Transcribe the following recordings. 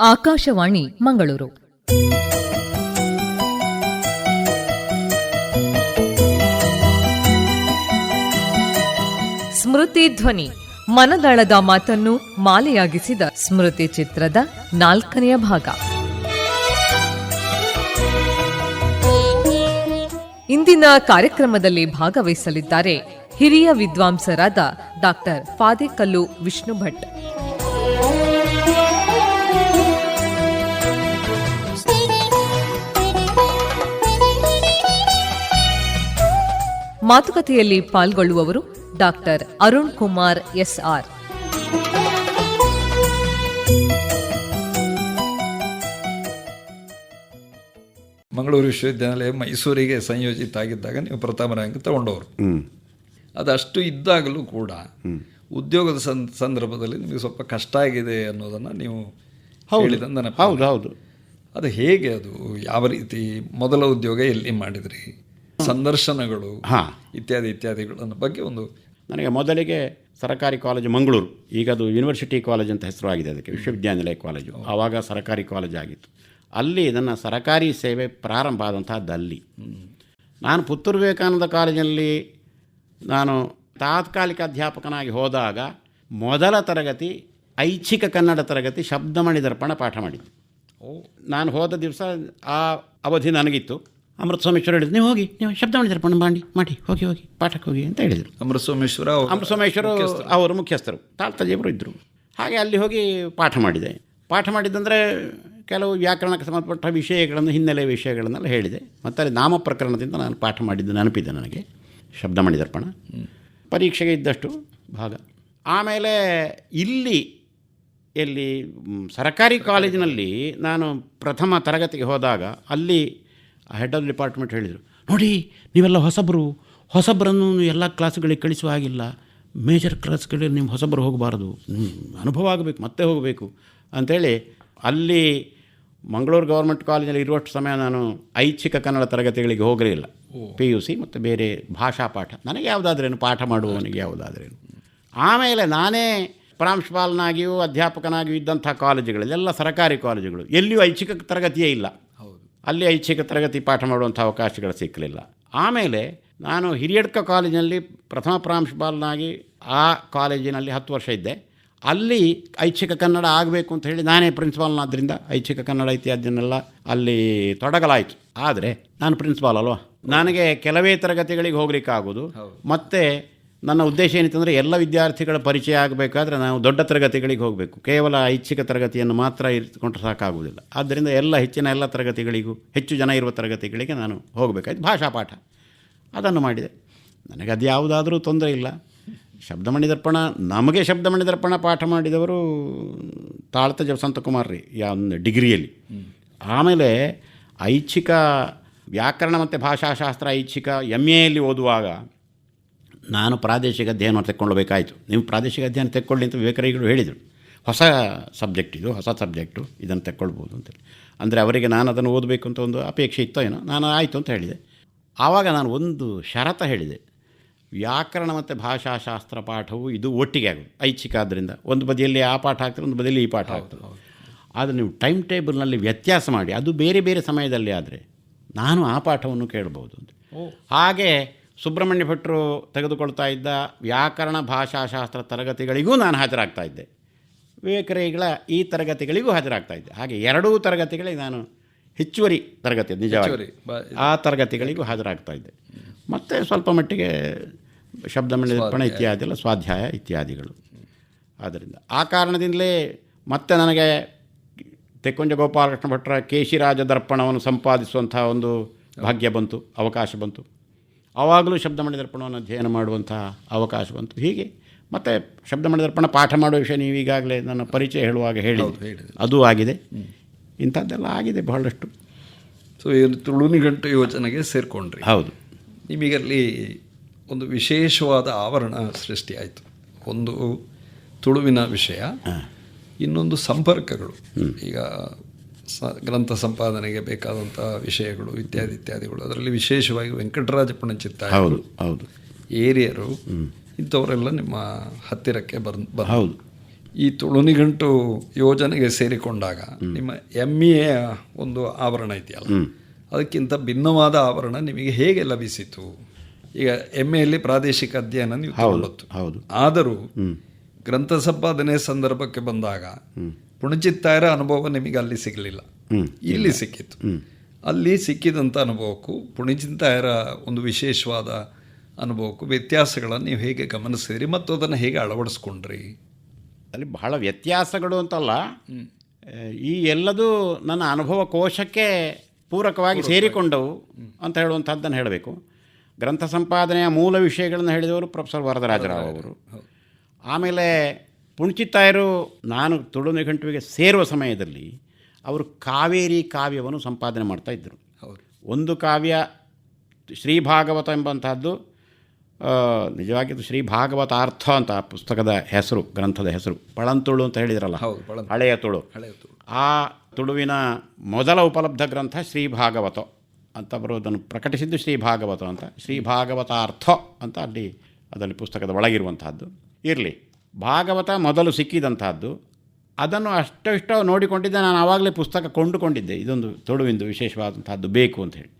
ಆಕಾಶವಾಣಿ ಮಂಗಳೂರು. ಸ್ಮೃತಿ ಧ್ವನಿ. ಮನದಾಳದ ಮಾತನ್ನು ಮಾಲೆಯಾಗಿಸಿದ ಸ್ಮೃತಿ ಚಿತ್ರದ ನಾಲ್ಕನೆಯ ಭಾಗ. ಇಂದಿನ ಕಾರ್ಯಕ್ರಮದಲ್ಲಿ ಭಾಗವಹಿಸಲಿದ್ದಾರೆ ಹಿರಿಯ ವಿದ್ವಾಂಸರಾದ ಡಾಕ್ಟರ್ ಫಾದೆಕಲ್ಲು ವಿಷ್ಣು ಭಟ್ ಮಾತುಕತೆಯಲ್ಲಿ ಪಾಲ್ಗೊಳ್ಳುವವರು doctor Arun Kumar S R. Mangaluru ವಿಶ್ವವಿದ್ಯಾನಿಲಯ ಮೈಸೂರಿಗೆ ಸಂಯೋಜಿತ ಆಗಿದ್ದಾಗ ನೀವು ಪ್ರಥಮ ರ್ಯಾಂಕ್ ತಗೊಂಡವರು. ಅದಷ್ಟು ಇದ್ದಾಗಲೂ ಕೂಡ ಉದ್ಯೋಗದ ಸಂದರ್ಭದಲ್ಲಿ ನಿಮಗೆ ಸ್ವಲ್ಪ ಕಷ್ಟ ಆಗಿದೆ ಅನ್ನೋದನ್ನು ನೀವು. ಹೌದು. ಹೌದು. ಅದು ಹೇಗೆ ಅದು ಯಾವ ರೀತಿ ಮೊದಲ ಉದ್ಯೋಗ ಎಲ್ಲಿ ಮಾಡಿದ್ರಿ? ಸಂದರ್ಶನಗಳು ಹಾ. ಇತ್ಯಾದಿ ಇತ್ಯಾದಿಗಳ ಬಗ್ಗೆ ಒಂದು ನನಗೆ ಮೊದಲಿಗೆ ಸರಕಾರಿ ಕಾಲೇಜು ಮಂಗಳೂರು. ಈಗ ಅದು ಯೂನಿವರ್ಸಿಟಿ ಕಾಲೇಜ್ ಅಂತ ಹೆಸರು ಆಗಿದೆ ಅದಕ್ಕೆ ವಿಶ್ವವಿದ್ಯಾನಿಲಯ ಕಾಲೇಜು ಆವಾಗ ಸರಕಾರಿ ಕಾಲೇಜ್ ಆಗಿತ್ತು. ಅಲ್ಲಿ ನನ್ನ ಸರಕಾರಿ ಸೇವೆ ಪ್ರಾರಂಭ ಆದಂತಹದ್ದು ಅಲ್ಲಿ ನಾನು ಪುತ್ತೂರು ವಿವೇಕಾನಂದ ಕಾಲೇಜಿನಲ್ಲಿ ನಾನು ತಾತ್ಕಾಲಿಕ ಅಧ್ಯಾಪಕನಾಗಿ ಹೋದಾಗ ಮೊದಲ ತರಗತಿ ಐಚ್ಛಿಕ ಕನ್ನಡ ತರಗತಿ ಶಬ್ದಮಣಿ ದರ್ಪಣ ಪಾಠ ಮಾಡಿದ್ದು. ನಾನು ಹೋದ ದಿವಸ ಆ ಅವಧಿ ನನಗಿತ್ತು. ಅಮೃತ ಸೋಮೇಶ್ವರ ಹೇಳಿದ್ರು. ನೀವು ಹೋಗಿ ನೀವು ಶಬ್ದಮಣಿ ದರ್ಪಣ ಮಾಡಿ ಮಾಡಿ ಹೋಗಿ ಹೋಗಿ ಪಾಠಕ್ಕೆ ಹೋಗಿ ಅಂತ ಹೇಳಿದರು. ಅಮೃತ ಸೋಮೇಶ್ವರ ಅವರು ಅಮೃತ ಸೋಮೇಶ್ವರ ಅವರು ಮುಖ್ಯಸ್ಥರು. ತಾಳ್ತಜೇಬರು ಇದ್ದರು ಹಾಗೆ ಅಲ್ಲಿ ಹೋಗಿ ಪಾಠ ಮಾಡಿದೆ. ಪಾಠ ಮಾಡಿದ್ದಂದರೆ ಕೆಲವು ವ್ಯಾಕರಣಕ್ಕೆ ಸಂಬಂಧಪಟ್ಟ ವಿಷಯಗಳನ್ನು ಹಿನ್ನೆಲೆ ವಿಷಯಗಳನ್ನೆಲ್ಲ ಹೇಳಿದೆ. ಮತ್ತು ಅಲ್ಲಿ ನಾಮ ಪ್ರಕರಣದಿಂದ ನಾನು ಪಾಠ ಮಾಡಿದ್ದು ನೆನಪಿದೆ ನನಗೆ. ಶಬ್ದ ದರ್ಪಣ ಪರೀಕ್ಷೆಗೆ ಇದ್ದಷ್ಟು ಭಾಗ. ಆಮೇಲೆ ಇಲ್ಲಿ ಎಲ್ಲಿ ಸರ್ಕಾರಿ ಕಾಲೇಜಿನಲ್ಲಿ ನಾನು ಪ್ರಥಮ ತರಗತಿಗೆ ಹೋದಾಗ ಅಲ್ಲಿ ಹೆಡ್ ಆಫ್ ಡಿಪಾರ್ಟ್ಮೆಂಟ್ ಹೇಳಿದರು. ನೋಡಿ ನೀವೆಲ್ಲ ಹೊಸಬರು. ಹೊಸಬರನ್ನು ಎಲ್ಲ ಕ್ಲಾಸ್ಗಳಿಗೆ ಕಳಿಸುವ ಹಾಗಿಲ್ಲ. ಮೇಜರ್ ಕ್ಲಾಸ್ಗಳಿಗೆ ನೀವು ಹೊಸಬರು ಹೋಗಬಾರ್ದು. ಅನುಭವ ಆಗಬೇಕು ಮತ್ತೆ ಹೋಗಬೇಕು. ಅಂಥೇಳಿ ಅಲ್ಲಿ ಮಂಗಳೂರು ಗೌರ್ಮೆಂಟ್ ಕಾಲೇಜಲ್ಲಿ ಇರುವಷ್ಟು ಸಮಯ ನಾನು ಐಚ್ಛಿಕ ಕನ್ನಡ ತರಗತಿಗಳಿಗೆ ಹೋಗಲಿಲ್ಲ ಪಿ ಯು ಸಿ ಮತ್ತು ಬೇರೆ ಭಾಷಾ ಪಾಠ. ನನಗೆ ಯಾವುದಾದ್ರೇನು ಪಾಠ ಮಾಡುವವನಿಗೆ ಯಾವುದಾದ್ರೇನು. ಆಮೇಲೆ ನಾನೇ ಪ್ರಾಂಶುಪಾಲನಾಗಿಯೂ ಅಧ್ಯಾಪಕನಾಗಿಯೂ ಇದ್ದಂಥ ಕಾಲೇಜುಗಳಲ್ಲಿ ಎಲ್ಲ ಸರ್ಕಾರಿ ಕಾಲೇಜುಗಳು ಎಲ್ಲಿಯೂ ಐಚ್ಛಿಕ ತರಗತಿಯೇ ಇಲ್ಲ. ಅಲ್ಲಿ ಐಚ್ಛಿಕ ತರಗತಿ ಪಾಠ ಮಾಡುವಂಥ ಅವಕಾಶಗಳು ಸಿಕ್ಕಲಿಲ್ಲ. ಆಮೇಲೆ ನಾನು ಹಿರಿಯಡ್ಕ ಕಾಲೇಜಿನಲ್ಲಿ ಪ್ರಥಮ ಪ್ರಾಂಶುಪಾಲನಾಗಿ ಆ ಕಾಲೇಜಿನಲ್ಲಿ ಹತ್ತು ವರ್ಷ ಇದ್ದೆ. ಅಲ್ಲಿ ಐಚ್ಛಿಕ ಕನ್ನಡ ಆಗಬೇಕು ಅಂತ ಹೇಳಿ ನಾನೇ ಪ್ರಿನ್ಸಿಪಾಲ್ನಾದ್ರಿಂದ ಐಚ್ಛಿಕ ಕನ್ನಡ ಇತ್ಯಾದಿನೆಲ್ಲ ಅಲ್ಲಿ ತೊಡಗಲಾಯಿತು. ಆದರೆ ನಾನು ಪ್ರಿನ್ಸಿಪಾಲ್ ಅಲ್ವಾ? ನನಗೆ ಕೆಲವೇ ತರಗತಿಗಳಿಗೆ ಹೋಗ್ಲಿಕ್ಕಾಗೋದು. ಮತ್ತು ನನ್ನ ಉದ್ದೇಶ ಏನಿತ್ತಂದರೆ ಎಲ್ಲ ವಿದ್ಯಾರ್ಥಿಗಳ ಪರಿಚಯ ಆಗಬೇಕಾದ್ರೆ ನಾವು ದೊಡ್ಡ ತರಗತಿಗಳಿಗೆ ಹೋಗಬೇಕು. ಕೇವಲ ಐಚ್ಛಿಕ ತರಗತಿಯನ್ನು ಮಾತ್ರ ಇರಿದುಕೊಂಡ್ರೆ ಸಾಕಾಗುವುದಿಲ್ಲ. ಆದ್ದರಿಂದ ಎಲ್ಲ ಹೆಚ್ಚಿನ ಎಲ್ಲ ತರಗತಿಗಳಿಗೂ ಹೆಚ್ಚು ಜನ ಇರುವ ತರಗತಿಗಳಿಗೆ ನಾನು ಹೋಗಬೇಕಾಯ್ತು. ಭಾಷಾ ಪಾಠ. ಅದನ್ನು ಮಾಡಿದೆ. ನನಗೆ ಅದು ಯಾವುದಾದರೂ ತೊಂದರೆ ಇಲ್ಲ. ಶಬ್ದಮಣಿ ದರ್ಪಣ, ನಮಗೆ ಶಬ್ದಮಣಿ ದರ್ಪಣ ಪಾಠ ಮಾಡಿದವರು ತಾಳ್ತ ಸಂತಕುಮಾರ್ ರೀ ಯಾವ ಡಿಗ್ರಿಯಲ್ಲಿ. ಆಮೇಲೆ ಐಚ್ಛಿಕ ವ್ಯಾಕರಣ ಮತ್ತು ಭಾಷಾಶಾಸ್ತ್ರ ಐಚ್ಛಿಕ ಎಂ ಎಯಲ್ಲಿ ಓದುವಾಗ ನಾನು ಪ್ರಾದೇಶಿಕ ಅಧ್ಯಯನ ತೆಕ್ಕೊಳ್ಳಬೇಕಾಯಿತು. ನೀವು ಪ್ರಾದೇಶಿಕ ಅಧ್ಯಯನ ತೆಕ್ಕೊಳ್ಳಿ ಅಂತ ವಿವೇಕರಿಗಳು ಹೇಳಿದರು. ಹೊಸ ಸಬ್ಜೆಕ್ಟ್ ಇದು ಹೊಸ ಸಬ್ಜೆಕ್ಟು ಇದನ್ನು ತೆಕ್ಕೊಳ್ಬೋದು ಅಂತೇಳಿ. ಅಂದರೆ ಅವರಿಗೆ ನಾನು ಅದನ್ನು ಓದಬೇಕು ಅಂತ ಒಂದು ಅಪೇಕ್ಷೆ ಇತ್ತೋ ಏನೋ ನಾನು ಆಯಿತು ಅಂತ ಹೇಳಿದೆ. ಆವಾಗ ನಾನು ಒಂದು ಷರತ ಹೇಳಿದೆ. ವ್ಯಾಕರಣ ಮತ್ತು ಭಾಷಾಶಾಸ್ತ್ರ ಪಾಠವು ಇದು ಒಟ್ಟಿಗೆ ಆಗೋದು. ಐಚ್ಛಿಕ ಆದ್ದರಿಂದ ಒಂದು ಬದಿಯಲ್ಲಿ ಆ ಪಾಠ ಆಗ್ತದೆ ಒಂದು ಬದಿಯಲ್ಲಿ ಈ ಪಾಠ ಆಗ್ತದೆ. ಆದರೆ ನೀವು ಟೈಮ್ ಟೇಬಲ್ನಲ್ಲಿ ವ್ಯತ್ಯಾಸ ಮಾಡಿ ಅದು ಬೇರೆ ಬೇರೆ ಸಮಯದಲ್ಲಿ ಆದರೆ ನಾನು ಆ ಪಾಠವನ್ನು ಕೇಳ್ಬೋದು ಅಂತ. ಹಾಗೆ ಸುಬ್ರಹ್ಮಣ್ಯ ಭಟ್ರು ತೆಗೆದುಕೊಳ್ತಾ ಇದ್ದ ವ್ಯಾಕರಣ ಭಾಷಾಶಾಸ್ತ್ರ ತರಗತಿಗಳಿಗೂ ನಾನು ಹಾಜರಾಗ್ತಾ ಇದ್ದೆ. ವಿವೇಕರೇಗಳ ಈ ತರಗತಿಗಳಿಗೂ ಹಾಜರಾಗ್ತಾ ಇದ್ದೆ. ಹಾಗೆ ಎರಡೂ ತರಗತಿಗಳಿಗೆ ನಾನು ಹೆಚ್ಚುವರಿ ತರಗತಿ ನಿಜವಾಗಿ ಆ ತರಗತಿಗಳಿಗೂ ಹಾಜರಾಗ್ತಾ ಇದ್ದೆ. ಮತ್ತು ಸ್ವಲ್ಪ ಮಟ್ಟಿಗೆ ಶಬ್ದ ದರ್ಪಣ ಇತ್ಯಾದಿ ಎಲ್ಲ ಸ್ವಾಧ್ಯಾಯ ಇತ್ಯಾದಿಗಳು. ಆದ್ದರಿಂದ ಆ ಕಾರಣದಿಂದಲೇ ಮತ್ತೆ ನನಗೆ ತೆಕ್ಕೊಂಜ ಗೋಪಾಲಕೃಷ್ಣ ಭಟ್ರ ಕೇಶಿರಾಜ ದರ್ಪಣವನ್ನು ಸಂಪಾದಿಸುವಂಥ ಒಂದು ಭಾಗ್ಯ ಬಂತು ಅವಕಾಶ ಬಂತು. ಆವಾಗಲೂ ಶಬ್ದಮಣಿ ದರ್ಪಣವನ್ನು ಅಧ್ಯಯನ ಮಾಡುವಂತಹ ಅವಕಾಶ ಬಂತು. ಹೀಗೆ ಮತ್ತು ಶಬ್ದಮಣಿ ದರ್ಪಣ ಪಾಠ ಮಾಡುವ ವಿಷಯ ನೀವು ಈಗಾಗಲೇ ನನ್ನ ಪರಿಚಯ ಹೇಳುವಾಗ ಹೇಳಿ ಅದು ಆಗಿದೆ. ಇಂಥದ್ದೆಲ್ಲ ಆಗಿದೆ ಬಹಳಷ್ಟು. ಸೊ ಈ ತುಳುನಿಗಂಟು ಯೋಚನೆಗೆ ಸೇರಿಕೊಂಡ್ರಿ. ಹೌದು. ನಿಮಗಲ್ಲಿ ಒಂದು ವಿಶೇಷವಾದ ಆವರಣ ಸೃಷ್ಟಿಯಾಯಿತು. ಒಂದು ತುಳುವಿನ ವಿಷಯ ಇನ್ನೊಂದು ಸಂಪರ್ಕಗಳು. ಈಗ ಸ ಗ್ರಂಥ ಸಂಪಾದನೆಗೆ ಬೇಕಾದಂಥ ವಿಷಯಗಳು ಇತ್ಯಾದಿ ಇತ್ಯಾದಿಗಳು. ಅದರಲ್ಲಿ ವಿಶೇಷವಾಗಿ ವೆಂಕಟರಾಜ ಪುಣಚಿತ್ತ ಹೌದು ಹೌದು. ಏರಿಯರು ಇಂಥವರೆಲ್ಲ ನಿಮ್ಮ ಹತ್ತಿರಕ್ಕೆ ಬರ್ ಹೌದು. ಈ ತುಳುನಿಗಂಟು ಯೋಜನೆಗೆ ಸೇರಿಕೊಂಡಾಗ ನಿಮ್ಮ ಎಂ ಎ ಒಂದು ಆವರಣ ಇದೆಯಲ್ಲ? ಅದಕ್ಕಿಂತ ಭಿನ್ನವಾದ ಆವರಣ ನಿಮಗೆ ಹೇಗೆ ಲಭಿಸಿತು? ಈಗ ಎಂ ಎಲ್ಲಿ ಪ್ರಾದೇಶಿಕ ಅಧ್ಯಯನ ನೀವು ಹೌದು ಆದರೂ ಗ್ರಂಥ ಸಂಪಾದನೆ ಸಂದರ್ಭಕ್ಕೆ ಬಂದಾಗ ಪುಣಚಿತ್ತಾಯರ ಅನುಭವ ನಿಮಗೆ ಅಲ್ಲಿ ಸಿಗಲಿಲ್ಲ. ಇಲ್ಲಿ. ಸಿಕ್ಕಿತ್ತು ಅಲ್ಲಿ ಸಿಕ್ಕಿದಂಥ ಅನುಭವಕ್ಕೂ ಪುಣಚಿತ್ತಾಯರ ಒಂದು ವಿಶೇಷವಾದ ಅನುಭವಕ್ಕೂ ವ್ಯತ್ಯಾಸಗಳನ್ನು ನೀವು ಹೇಗೆ ಗಮನಿಸಿದ್ರಿ ಮತ್ತು ಅದನ್ನು ಹೇಗೆ ಅಳವಡಿಸ್ಕೊಂಡ್ರಿ? ಅಲ್ಲಿ ಬಹಳ ವ್ಯತ್ಯಾಸಗಳು ಅಂತಲ್ಲ. ಈ ಎಲ್ಲದೂ ನನ್ನ ಅನುಭವ ಕೋಶಕ್ಕೆ ಪೂರಕವಾಗಿ ಸೇರಿಕೊಂಡವು ಅಂತ ಹೇಳುವಂಥದ್ದನ್ನು ಹೇಳಬೇಕು. ಗ್ರಂಥ ಸಂಪಾದನೆಯ ಮೂಲ ವಿಷಯಗಳನ್ನು ಹೇಳಿದವರು ಪ್ರೊಫೆಸರ್ ವರದರಾಜರಾವ್ ಅವರು. ಆಮೇಲೆ ಪುಣ್ಚಿತ್ತಾಯರು ನಾನು ತುಳು ನಿಘಂಟುವಿಗೆ ಸೇರುವ ಸಮಯದಲ್ಲಿ ಅವರು ಕಾವೇರಿ ಕಾವ್ಯವನ್ನು ಸಂಪಾದನೆ ಮಾಡ್ತಾ ಇದ್ದರು. ಒಂದು ಕಾವ್ಯ ಶ್ರೀ ಭಾಗವತ ಎಂಬಂತಹದ್ದು ನಿಜವಾಗಿದ್ದು ನಿಜವಾಗಿ ಅದು ಶ್ರೀ ಭಾಗವತಾರ್ಥ ಅಂತ ಆ ಪುಸ್ತಕದ ಹೆಸರು ಗ್ರಂಥದ ಹೆಸರು ಪಳಂತುಳು ಅಂತ ಹೇಳಿದ್ರಲ್ಲ ಹಳೆಯ ತುಳು. ಹಳೆಯ ತುಳು. ಆ ತುಳುವಿನ ಮೊದಲ ಉಪಲಬ್ಧ ಗ್ರಂಥ ಶ್ರೀ ಭಾಗವತ ಅಂತ ಬರೋದನ್ನು ಪ್ರಕಟಿಸಿದ್ದು ಶ್ರೀ ಭಾಗವತ ಅಂತ ಶ್ರೀ ಭಾಗವತಾರ್ಥ ಅಂತ ಅಲ್ಲಿ ಅದರಲ್ಲಿ ಪುಸ್ತಕದ ಒಳಗಿರುವಂತಹದ್ದು. ಇರಲಿ. ಭಾಗವತ ಮೊದಲು ಸಿಕ್ಕಿದಂಥದ್ದು. ಅದನ್ನು ಅಷ್ಟೋ ನೋಡಿಕೊಂಡಿದ್ದೆ. ನಾನು ಆವಾಗಲೇ ಪುಸ್ತಕ ಕೊಂಡುಕೊಂಡಿದ್ದೆ. ಇದೊಂದು ತೊಡುವಿಂದು ವಿಶೇಷವಾದಂಥದ್ದು ಬೇಕು ಅಂತ ಹೇಳಿ.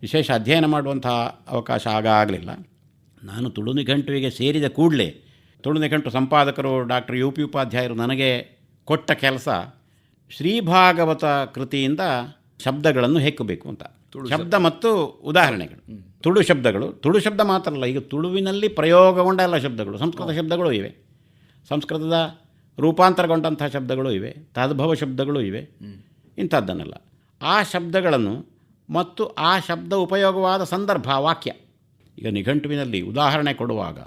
ವಿಶೇಷ ಅಧ್ಯಯನ ಮಾಡುವಂಥ ಅವಕಾಶ ಆಗ ಆಗಲಿಲ್ಲ. ನಾನು ತುಳು ನಿಘಂಟುವಿಗೆ ಸೇರಿದ ಕೂಡಲೇ ತುಳು ನಿಘಂಟು ಸಂಪಾದಕರು ಡಾಕ್ಟರ್ ಯು ಪಿ ಉಪಾಧ್ಯಾಯರು ನನಗೆ ಕೊಟ್ಟ ಕೆಲಸ ಶ್ರೀಭಾಗವತ ಕೃತಿಯಿಂದ ಶಬ್ದಗಳನ್ನು ಹೆಕ್ಕಬೇಕು ಅಂತ. ಶಬ್ದ ಮತ್ತು ಉದಾಹರಣೆಗಳು. ತುಳು ಶಬ್ದಗಳು. ತುಳು ಶಬ್ದ ಮಾತ್ರ ಅಲ್ಲ ಈಗ ತುಳುವಿನಲ್ಲಿ ಪ್ರಯೋಗಗೊಂಡ ಎಲ್ಲ ಶಬ್ದಗಳು ಸಂಸ್ಕೃತ ಶಬ್ದಗಳು ಇವೆ. ಸಂಸ್ಕೃತದ ರೂಪಾಂತರಗೊಂಡಂಥ ಶಬ್ದಗಳು ಇವೆ ತದ್ಭವ ಶಬ್ದಗಳು ಇವೆ ಇಂಥದ್ದನ್ನೆಲ್ಲ. ಆ ಶಬ್ದಗಳನ್ನು ಮತ್ತು ಆ ಶಬ್ದ ಉಪಯೋಗವಾದ ಸಂದರ್ಭ ವಾಕ್ಯ. ಈಗ ನಿಘಂಟುವಿನಲ್ಲಿ ಉದಾಹರಣೆ ಕೊಡುವಾಗ